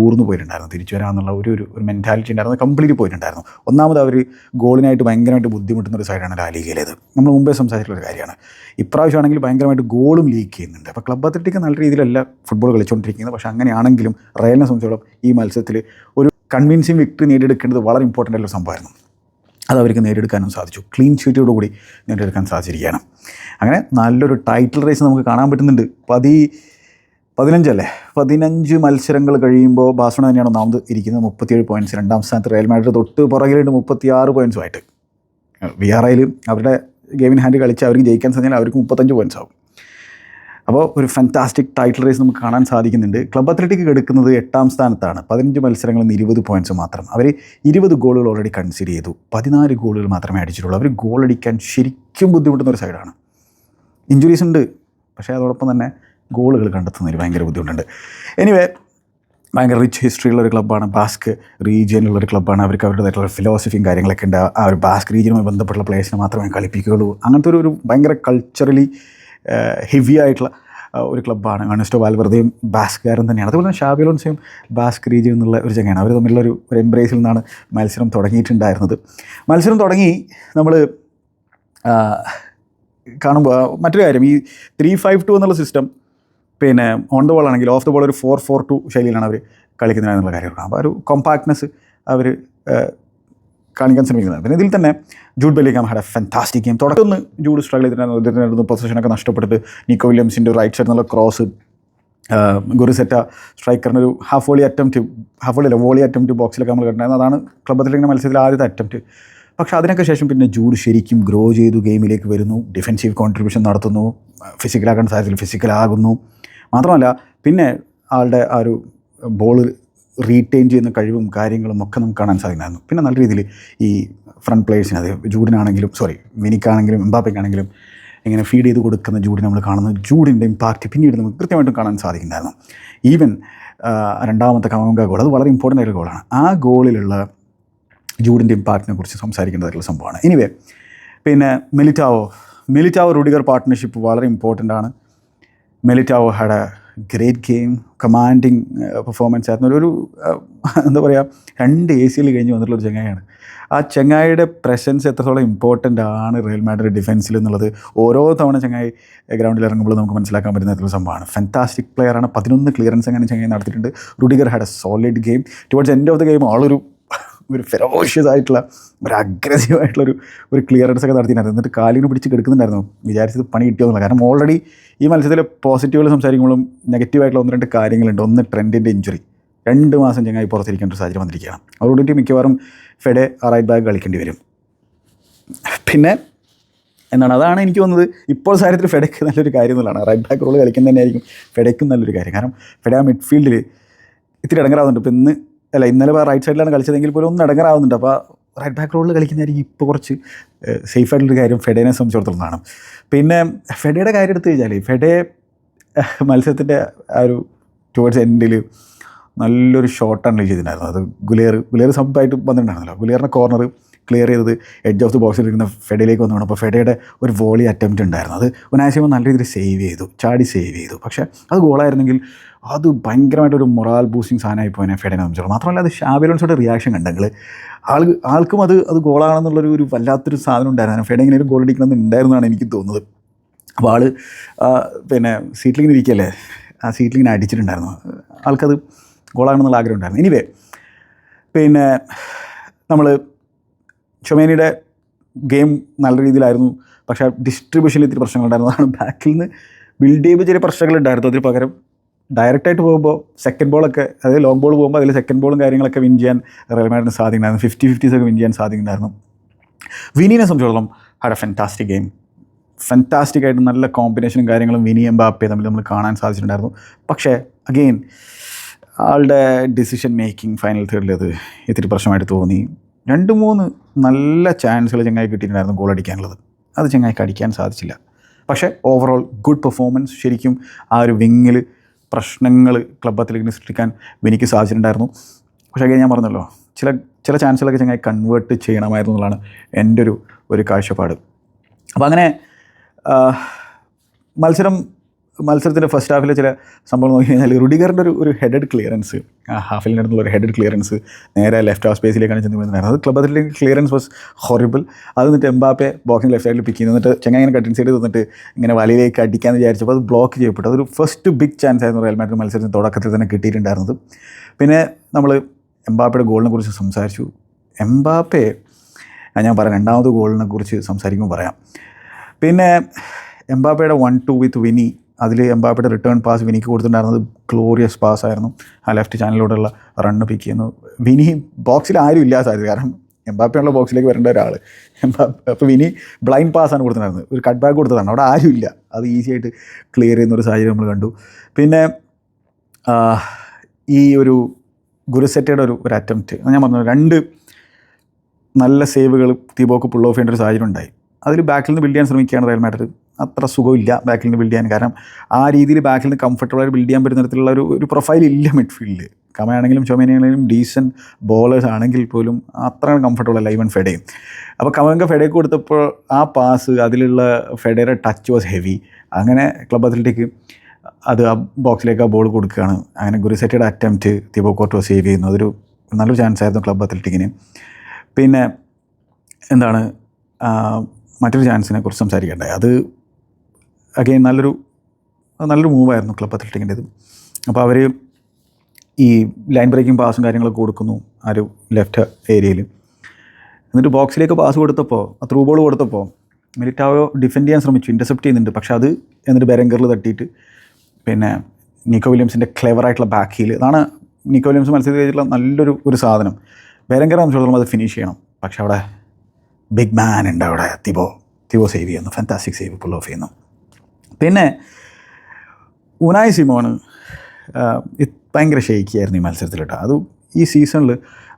ഊർന്നു പോയിട്ടുണ്ടായിരുന്നു. തിരിച്ചു വരാമെന്നുള്ള ഒരു ഒരു മെന്റാലിറ്റി ഉണ്ടായിരുന്നു. കംപ്ലീറ്റ് പോയിട്ടുണ്ടായിരുന്നു. ഒന്നാമത് അവർ ഗോളിനായിട്ട് ഭയങ്കരമായിട്ട് ബുദ്ധിമുട്ടുന്ന ഒരു സൈഡാണ് ലാലീഗയിലേത് നമ്മൾ മുമ്പേ സംസാരിച്ചിട്ടുള്ള ഒരു കാര്യമാണ്. ഇപ്രാവശ്യമാണെങ്കിൽ ഭയങ്കരമായിട്ട് ഗോളും ലീക്ക് ചെയ്യുന്നുണ്ട്. അപ്പോൾ ക്ലബ് അത്ലറ്റിക്ക് നല്ല രീതിയിലല്ല ഫുട്ബോൾ കളിച്ചുകൊണ്ടിരിക്കുന്നത് പക്ഷേ അങ്ങനെയാണെങ്കിലും റയലിനെ സംബന്ധിച്ചോളം ഈ മത്സരത്തിൽ ഒരു കൺവിൻസിങ് വിക്ടറി നേടിയെടുക്കേണ്ടത് വളരെ ഇമ്പോർട്ടന്റ് ആയിട്ടുള്ള സംഭവമായിരുന്നു. അത് അവർക്ക് നേടിയെടുക്കാനും സാധിച്ചു. ക്ലീൻ ഷീറ്റോടുകൂടി നേടിയെടുക്കാൻ സാധിച്ചിരിക്കുകയാണ്. അങ്ങനെ നല്ലൊരു ടൈറ്റിൽ റേസ് നമുക്ക് കാണാൻ പറ്റുന്നുണ്ട്. പതി പതിനഞ്ചല്ലേ? പതിനഞ്ച് മത്സരങ്ങൾ കഴിയുമ്പോൾ ബാസണ തന്നെയാണ് ഒന്നാമത് ഇരിക്കുന്നത്. മുപ്പത്തിയേഴ് പോയിന്റ്സ് രണ്ടാം സ്ഥാനത്ത് റയൽ മാഡ്രിഡ് തൊട്ട് പുറകിലുണ്ട് മുപ്പത്തിയാറ് പോയിന്റ്സുമായിട്ട് വി ആർ ഐയിൽ അവരുടെ ഗെയിമിൻ ഹാൻഡ് കളിച്ച് അവർക്ക് ജയിക്കാൻ സാധിച്ചാൽ അവർക്ക് മുപ്പത്തഞ്ച് പോയിന്റ്സ് ആവും. അപ്പോൾ ഒരു ഫാന്റാസ്റ്റിക് ടൈറ്റിൽ റേസ് നമുക്ക് കാണാൻ സാധിക്കുന്നുണ്ട്. ക്ലബ് അത്ലറ്റിക് എടുക്കുന്നത് എട്ടാം സ്ഥാനത്താണ്. പതിനഞ്ച് മത്സരങ്ങളിൽ നിന്ന് ഇരുപത് പോയിന്റ്സ് മാത്രം. അവർ ഇരുപത് ഗോളുകൾ ഓൾറെഡി കൺസിഡർ ചെയ്തു. പതിനാല് ഗോളുകൾ മാത്രമേ അടിച്ചിട്ടുള്ളൂ. അവർ ഗോൾ അടിക്കാൻ ശരിക്കും ബുദ്ധിമുട്ടുന്ന ഒരു സൈഡാണ് ഇഞ്ചുറീസ് ഉണ്ട്. പക്ഷേ അതോടൊപ്പം തന്നെ ഗോളുകൾ കണ്ടെത്തുന്നതിന് ഭയങ്കര ബുദ്ധിമുട്ടുണ്ട്. എനിവേ ഭയങ്കര റിച്ച് ഹിസ്റ്ററിയുള്ള ഒരു ക്ലബ്ബാണ് ബാസ്ക് റീജിയനിലുള്ള ഒരു ക്ലബ്ബാണ് അവർക്ക് അവരുടേതായിട്ടുള്ള ഫിലോസഫിയും കാര്യങ്ങളൊക്കെ ഉണ്ട്. ആ ഒരു ബാസ്ക് റീജിയനുമായി ബന്ധപ്പെട്ടുള്ള പ്ലേയേഴ്സിനെ മാത്രമേ കളിപ്പിക്കുകയുള്ളൂ. അങ്ങനത്തെ ഒരു ഒരു ഭയങ്കര കൾച്ചറലി ഹെവി ആയിട്ടുള്ള ഒരു ക്ലബ്ബാണ് അണസ്റ്റോ വാൽവറുടെയും ബാസ്കാരൻ തന്നെയാണ്. അതുപോലെ തന്നെ ഷാബിലോൺസയും ബാസ്ക് റീജിയൻ എന്നുള്ള ഒരു ചങ്ങയാണ് അവർ തമ്മിലുള്ള ഒരു ഒരു എംബ്രേസിൽ നിന്നാണ് മത്സരം തുടങ്ങിയിട്ടുണ്ടായിരുന്നത്. മത്സരം തുടങ്ങി നമ്മൾ കാണുമ്പോൾ മറ്റൊരു കാര്യം. ഈ ത്രീ ഫൈവ് ടു എന്നുള്ള സിസ്റ്റം പിന്നെ ഓൺ ദ ബോൾ ആണെങ്കിൽ ഓഫ് ദ ബോൾ ഒരു ഫോർ ഫോർ ടു ശൈലിയിലാണ് അവർ കളിക്കുന്നത് എന്നുള്ള കാര്യം അപ്പോൾ ഒരു കോമ്പാക്ട്നെസ് അവർ കാണിക്കാൻ ശ്രമിക്കുന്നത്. പിന്നെ ഇതിൽ തന്നെ Jude Bellingham had a fantastic game തുടക്കമൊന്ന് Jude struggle ചെയ്തിട്ടുണ്ടായിരുന്നു. പൊസിഷനൊക്കെ നഷ്ടപ്പെട്ടിട്ട് നിക്കോ വില്യംസിന്റെ റൈറ്റ് സൈഡിൽ നിന്നുള്ള ക്രോസ് ഗുരുസെറ്റ സ്ട്രൈക്കറിന്റെ ഒരു half volley attempt half volley അല്ല വോളി അറ്റംപ്റ്റ് ബോക്സിലൊക്കെ നമ്മൾ കണ്ടിട്ടുണ്ടായിരുന്നു. അതാണ് ക്ലബത്തിലിങ്ങനെ മത്സരത്തിൽ ആദ്യത്തെ അറ്റംപ്റ്റ് പക്ഷേ അതിനൊക്കെ ശേഷം പിന്നെ ജൂഡ് ശരിക്കും ഗ്രോ ചെയ്തു ഗെയിമിലേക്ക് വരുന്നു ഡിഫെൻസീവ് കോൺട്രിബ്യൂഷൻ നടത്തുന്നു ഫിസിക്കലാക്കേണ്ട സാഹചര്യത്തിൽ ഫിസിക്കലാകുന്നു മാത്രമല്ല പിന്നെ ആളുടെ ആ ഒരു ബോൾ റീറ്റെയിൻ ചെയ്യുന്ന കഴിവും കാര്യങ്ങളും ഒക്കെ നമുക്ക് കാണാൻ സാധിക്കുമായിരുന്നു. പിന്നെ നല്ല രീതിയിൽ ഈ ഫ്രണ്ട് പ്ലേയേഴ്സിന് അത് ജൂഡിനാണെങ്കിലും സോറി മിനിക്കാണെങ്കിലും എംബാപ്പയ്ക്കാണെങ്കിലും ഇങ്ങനെ ഫീഡ് ചെയ്ത് കൊടുക്കുന്ന ജൂഡിനെ നമ്മൾ കാണുന്നു ജൂഡിന്റെ ഇമ്പാക്റ്റ് പിന്നീട് നമുക്ക് കൃത്യമായിട്ടും കാണാൻ സാധിക്കുന്നുണ്ടായിരുന്നു. ഈവൻ രണ്ടാമത്തെ കമങ്ക ഗോൾ അത് വളരെ ഇമ്പോർട്ടന്റ് ആയ ഗോളാണ് ആ ഗോളിലുള്ള ജൂഡിന്റെ ഇമ്പാക്റ്റിനെ കുറിച്ച് സംസാരിക്കേണ്ടതായിട്ടുള്ള സംഭവമാണ്. എനിവേ പിന്നെ മിലിറ്റാവോ മിലിറ്റാവോ റുഡിഗർ പാർട്ട്ണർഷിപ്പ് വളരെ ഇമ്പോർട്ടന്റ് ആണ്. Militao had a great game commanding performance ആയിരുന്നു. ഒരു എന്താ പറയുക രണ്ട് എ സിയിൽ കഴിഞ്ഞ് വന്നിട്ടുള്ള ഒരു ചങ്ങായിയാണ്. ആ ചങ്ങായിയുടെ പ്രസൻസ് എത്രത്തോളം ഇമ്പോർട്ടന്റ് ആണ് റയൽ മാഡ്രിഡ് ഡിഫൻസിൽ എന്നുള്ളത് ഓരോ തവണ ചങ്ങായി ഗ്രൗണ്ടിൽ ഇറങ്ങുമ്പോൾ നമുക്ക് മനസ്സിലാക്കാൻ പറ്റുന്ന ഒരു സംഭവമാണ്. ഫാന്റാസ്റ്റിക് പ്ലെയറാണ് പതിനൊന്ന് ക്ലിയറൻസ് അങ്ങനെ ചങ്ങായി നടത്തിയിട്ടുണ്ട്. Rudiger had a solid game towards end of the game ആളൊരു ഒരു ഫെറോഷ്യസ് ആയിട്ടുള്ള ഒരു അഗ്രസീവ് ആയിട്ടുള്ള ഒരു ഒരു ക്ലിയറൻസ് ഒക്കെ നടത്തിയിട്ടുണ്ടായിരുന്നു എന്നിട്ട് കാലിന് പിടിച്ച് കെടുക്കുന്നുണ്ടായിരുന്നു. വിചാരിച്ചത് പണി കിട്ടിയോന്നില്ല. കാരണം ഓൾറെഡി ഈ മത്സരത്തിലെ പോസിറ്റീവുകൾ സംസാരിക്കുമ്പോഴും നെഗറ്റീവായിട്ടുള്ള ഒന്ന് രണ്ട് കാര്യങ്ങളുണ്ട്. ഒന്ന് ട്രെൻഡിന്റെ ഇഞ്ചുറി രണ്ട് മാസം ചങ്ങായി പുറത്തിരിക്കേണ്ട ഒരു സാഹചര്യം വന്നിരിക്കുകയാണ്. അതോടുകൂടി മിക്കവാറും ഫെഡെ റൈറ്റ് ബാക്ക് കളിക്കേണ്ടി വരും. പിന്നെ എന്നാണ് അതാണ് എനിക്ക് തോന്നുന്നത് ഇപ്പോൾ സാഹചര്യത്തിൽ ഫെഡയ്ക്ക് നല്ലൊരു കാര്യം എന്നുള്ളതാണ്. റൈറ്റ് ബാക്ക് റോൾ കളിക്കുന്നതന്നെ ആയിരിക്കും ഫെഡയ്ക്കും നല്ലൊരു കാര്യം. കാരണം ഫെഡ ആ മിഡ്ഫീൽഡിൽ ഇത്തിരി ഇടങ്ങറാവുന്നുണ്ട്. ഇപ്പോൾ ഇന്ന് അല്ല ഇന്നലെ റൈറ്റ് സൈഡിലാണ് കളിച്ചതെങ്കിൽ പോലും ഒന്ന് ഇടങ്ങറാവുന്നുണ്ട് അപ്പോൾ റൈറ്റ് ബാക്ക് റോളിൽ കളിക്കുന്നതായിരിക്കും ഇപ്പോൾ കുറച്ച് സേഫ് ആയിട്ടുള്ളൊരു കാര്യം ഫെഡേനെ സംബന്ധിച്ചിടത്തോളം ആണ് പിന്നെ ഫെഡയുടെ കാര്യം എടുത്തു കഴിഞ്ഞാൽ ഫെഡെ മത്സരത്തിന്റെ ആ ഒരു ടുവേർഡ്സ് എൻഡിൽ നല്ലൊരു ഷോട്ടാണ് ചെയ്തിട്ടുണ്ടായിരുന്നത് അത് ഗുലേർ ഗുലേർ സംഭവമായിട്ട് വന്നിട്ടുണ്ടായിരുന്നല്ലോ. ഗുലേറിന്റെ കോർണർ ക്ലിയർ ചെയ്തത് എഡ്ജ് ഓഫ് ദി ബോക്സിൽ ഇരിക്കുന്ന ഫെഡയിലേക്ക് വന്നു അപ്പോൾ ഫെഡയുടെ ഒരു വോളി അറ്റംപ്റ്റ് ഉണ്ടായിരുന്നു. അത് ഒനാശയം നല്ല രീതിയിൽ സേവ് ചെയ്തു ചാടി സേവ് ചെയ്തു. പക്ഷേ അത് ഗോളായിരുന്നെങ്കിൽ അത് ഭയങ്കരമായിട്ടൊരു മൊറാൽ ബൂസ്റ്റിംഗ് സാധനമായി പോയി ഫെഡിനെ സംബന്ധിച്ചു മാത്രമല്ല അത് ഷാബിലോൺസോടെ റിയാക്ഷൻ കണ്ടെങ്കിൽ ആൾ ആൾക്കും അത് അത് ഗോളാണെന്നുള്ളൊരു ഒരു വല്ലാത്തൊരു സാധനം ഉണ്ടായിരുന്നു. ഫെഡ ഇങ്ങനെ ഒരു ഗോൾ അടിക്കണമെന്ന് ഉണ്ടായിരുന്നാണ് എനിക്ക് തോന്നുന്നത്. അപ്പോൾ ആൾ പിന്നെ സീറ്റിലിങ്ങനെ ഇരിക്കുകയല്ലേ ആ സീറ്റിലിങ്ങനെ അടിച്ചിട്ടുണ്ടായിരുന്നു. ആൾക്കത് ഗോളാണെന്നുള്ള ആഗ്രഹം ഉണ്ടായിരുന്നു. എനിവേ പിന്നെ നമ്മൾ ചൊമേനിയുടെ ഗെയിം നല്ല രീതിയിലായിരുന്നു. പക്ഷേ ഡിസ്ട്രിബ്യൂഷനിൽ ഇത്തിരി പ്രശ്നങ്ങളുണ്ടായിരുന്നു. അതാണ് ബാക്കിൽ നിന്ന് ബിൽഡ് ചെയ്യുമ്പോൾ ചെറിയ പ്രശ്നങ്ങളുണ്ടായിരുന്നു. അതിന് പകരം ഡയറക്റ്റായിട്ട് പോകുമ്പോൾ സെക്കൻഡ് ബോളൊക്കെ അതായത് ലോങ് ബോൾ പോകുമ്പോൾ അതിൽ സെക്കൻഡ് ബോളും കാര്യങ്ങളൊക്കെ വിൻ ചെയ്യാൻ റയൽ മാഡ്രിഡിന് സാധിക്കുന്നുണ്ടായിരുന്നു ഫിഫ്റ്റി ഫിഫ്റ്റീസ് ഒക്കെ വിൻ ചെയ്യാൻ സാധിക്കുന്നുണ്ടായിരുന്നു വിനീനെ സംബന്ധിച്ചോളം had a fantastic game fantastic ആയിട്ട് നല്ല കോമ്പിനേഷനും കാര്യങ്ങളും വിനി എംബാപ്പെ തമ്മിൽ നമ്മൾ കാണാൻ സാധിച്ചിട്ടുണ്ടായിരുന്നു. പക്ഷേ അഗെയിൻ ആളുടെ ഡിസിഷൻ മേക്കിംഗ് ഫൈനൽ തേർഡിൽ അത് ഇത്തിരി പ്രശ്നമായിട്ട് തോന്നി. രണ്ട് മൂന്ന് നല്ല ചാൻസുകൾ ചെങ്ങായി കിട്ടിയിട്ടുണ്ടായിരുന്നു ഗോൾ അടിക്കാനുള്ളത്. അത് ചെങ്ങായിക്ക് അടിക്കാൻ സാധിച്ചില്ല. പക്ഷേ ഓവറോൾ ഗുഡ് പെർഫോമൻസ് ശരിക്കും ആ ഒരു വിങ്ങിൽ പ്രശ്നങ്ങൾ ക്ലബത്തിലേക്ക് സൃഷ്ടിക്കാൻ എനിക്ക് സാധിച്ചിട്ടുണ്ടായിരുന്നു പക്ഷേ again ഞാൻ പറഞ്ഞല്ലോ ചില ചില ചാൻസുകളൊക്കെ ചങ്ങായി കൺവേർട്ട് ചെയ്യണമായിരുന്നു എന്നുള്ളതാണ് എന്റെ ഒരു ഒരു കാഴ്ചപ്പാട്. അപ്പോൾ അങ്ങനെ മത്സരം മത്സരത്തിന്റെ ഫസ്റ്റ് ഹാഫിലെ ചില സംഭവം നോക്കി കഴിഞ്ഞാൽ റുഡിഗറിന്റെ ഒരു ഒരു ഹെഡഡ് ക്ലിയറൻസ് ഹാഫിൽ നടന്നുള്ള ഒരു ഹെഡഡ് ക്ലിയറൻസ് നേരെ ലെഫ്റ്റ് ഹാഫ് സ്പേസിലേക്കാണ് ചെന്ന് വരുന്നത് അത് ക്ലബത്തിലേക്ക് ക്ലിയറൻസ് വാസ് ഹൊറിബിൾ അത് എന്നിട്ട് എംബാപ്പെ ബോക്സിംഗ് ലെഫ്റ്റ് സൈഡിൽ പിക്ക് ചെയ്യുന്നു എന്നിട്ട് ചെങ്ങായി കട്ടിൻ സൈഡ് തന്നിട്ട് ഇങ്ങനെ വലയിലേക്ക് അടിക്കാമെന്ന് വിചാരിച്ചപ്പോൾ അത് ബ്ലോക്ക് ചെയ്യപ്പെട്ടു. അതൊരു ഫസ്റ്റ് ബിഗ് ചാൻസ് ആയിരുന്നു റയൽ മാഡ്രിഡ് മത്സരത്തിന് തുടക്കത്തിൽ തന്നെ കിട്ടിയിട്ടുണ്ടായിരുന്നത്. പിന്നെ നമ്മൾ എംബാപ്പയുടെ ഗോളിനെ കുറിച്ച് സംസാരിച്ചു. എംബാപ്പെ ഞാൻ പറയാം രണ്ടാമത് ഗോളിനെ കുറിച്ച് സംസാരിക്കുമ്പോൾ പറയാം. പിന്നെ എംബാപ്പയുടെ വൺ ടു വിത്ത് വിനി അതിൽ എംബാപ്പയുടെ റിട്ടേൺ പാസ് വിനിക്ക് കൊടുത്തിട്ടുണ്ടായിരുന്നത് ഗ്ലോറിയസ് പാസ് ആയിരുന്നു. ആ ലെഫ്റ്റ് ചാനലിലൂടെയുള്ള റണ്ണ് പിക്ക് ചെയ്യുന്നു. വിനി ബോക്സിൽ ആരും ഇല്ല സാധ്യത. കാരണം എംബാപ്പയുള്ള ബോക്സിലേക്ക് വരേണ്ട ഒരാൾ എംബാപ്പ അപ്പോൾ വിനി ബ്ലൈൻഡ് പാസ് ആണ് കൊടുത്തിട്ടുണ്ടായിരുന്നത്. ഒരു കട്ട് ബാക്ക് കൊടുത്തതാണ് അവിടെ ആരും ഇല്ല. അത് ഈസി ആയിട്ട് ക്ലിയർ ചെയ്യുന്ന ഒരു സാഹചര്യം നമ്മൾ കണ്ടു. പിന്നെ ഈ ഒരു ഗുരുസെറ്റയുടെ ഒരു ഒരു അറ്റംപ്റ്റ് ഞാൻ പറഞ്ഞു രണ്ട് നല്ല സേവുകൾ തീബോക്ക് പുൾ ഓഫ് ചെയ്യേണ്ട ഒരു സാഹചര്യം ഉണ്ടായി. അതിൽ ബാക്കിൽ നിന്ന് ബിൽഡ് ചെയ്യാൻ ശ്രമിക്കുകയാണ് റയൽ മാഡ്രിഡ് അത്ര സുഖമില്ല ബാക്കിൽ നിന്ന് ബിൽഡ് ചെയ്യാൻ. കാരണം ആ രീതിയിൽ ബാക്കിൽ നിന്ന് കംഫർട്ടബിളായിട്ട് ബിൽഡ് ചെയ്യാൻ പറ്റുന്ന തരത്തിലുള്ള ഒരു ഒരു പ്രൊഫൈൽ ഇല്ല മിഡ്ഫീൽഡിൽ കമയാണെങ്കിലും ചൊമേനയാണെങ്കിലും ഡീസൻ ബോളേഴ്സ് ആണെങ്കിൽ പോലും അത്ര കംഫർട്ടബിൾ അല്ല ഈവൻ ഫെഡയും അപ്പോൾ കമങ്ക ഫെഡയ്ക്ക് കൊടുത്തപ്പോൾ ആ പാസ് അതിലുള്ള ഫെഡയുടെ ടച്ച് വാസ് ഹെവി അങ്ങനെ ക്ലബ് അത്ലറ്റിക്ക് അത് ആ ബോക്സിലേക്ക് ആ ബോൾ കൊടുക്കുകയാണ്. അങ്ങനെ ഗുരുസെറ്റയുടെ അറ്റംപ്റ്റ് തിബോ കോർട്ടോ സേവ് ചെയ്യുന്നു. അതൊരു നല്ലൊരു ചാൻസ് ആയിരുന്നു ക്ലബ് അത്ലറ്റിക്കിന് പിന്നെ എന്താണ്? മറ്റൊരു ചാൻസിനെ കുറിച്ച് സംസാരിക്കേണ്ടത് അത് അഗെയിൻ നല്ലൊരു നല്ലൊരു മൂവായിരുന്നു ക്ലബ് അത്ലറ്റിക്കിന്റെത് അപ്പോൾ അവർ ഈ ലൈൻ ബ്രേക്കിംഗ് പാസും കാര്യങ്ങളൊക്കെ കൊടുക്കുന്നു ആ ഒരു ലെഫ്റ്റ് ഏരിയയിൽ എന്നിട്ട് ബോക്സിലേക്ക് പാസ് കൊടുത്തപ്പോൾ ആ ത്രൂ ബോൾ കൊടുത്തപ്പോൾ മിലിറ്റാവോ ഡിഫെൻഡ് ചെയ്യാൻ ശ്രമിച്ചു ഇന്റർസെപ്റ്റ് ചെയ്യുന്നുണ്ട്. പക്ഷെ അത് എന്നിട്ട് ബരങ്കറിൽ തട്ടിയിട്ട് പിന്നെ നിക്കോ വില്യംസിന്റെ ക്ലെവറായിട്ടുള്ള ബാക്ക് ഹീൽ അതാണ് നിക്കോ വില്യംസ് മത്സരത്തിൽ നല്ലൊരു ഒരു സാധനം. ബെരങ്കറെ സംബന്ധിച്ചിടത്തോളം അത് ഫിനിഷ് ചെയ്യണം. പക്ഷേ അവിടെ ബിഗ് മാൻ ഉണ്ട് അവിടെ. തിബോ തിബോ സേവ് ചെയ്യുന്നു. ഫാന്റാസ്റ്റിക് സേവ് പുൾ ഓഫ് ചെയ്യുന്നു. പിന്നെ ഉനായ് സിമോണ് ഭയങ്കര ഷെയ്ക്കിയായിരുന്നു ഈ മത്സരത്തിൽ കേട്ടോ. അത് ഈ സീസണിൽ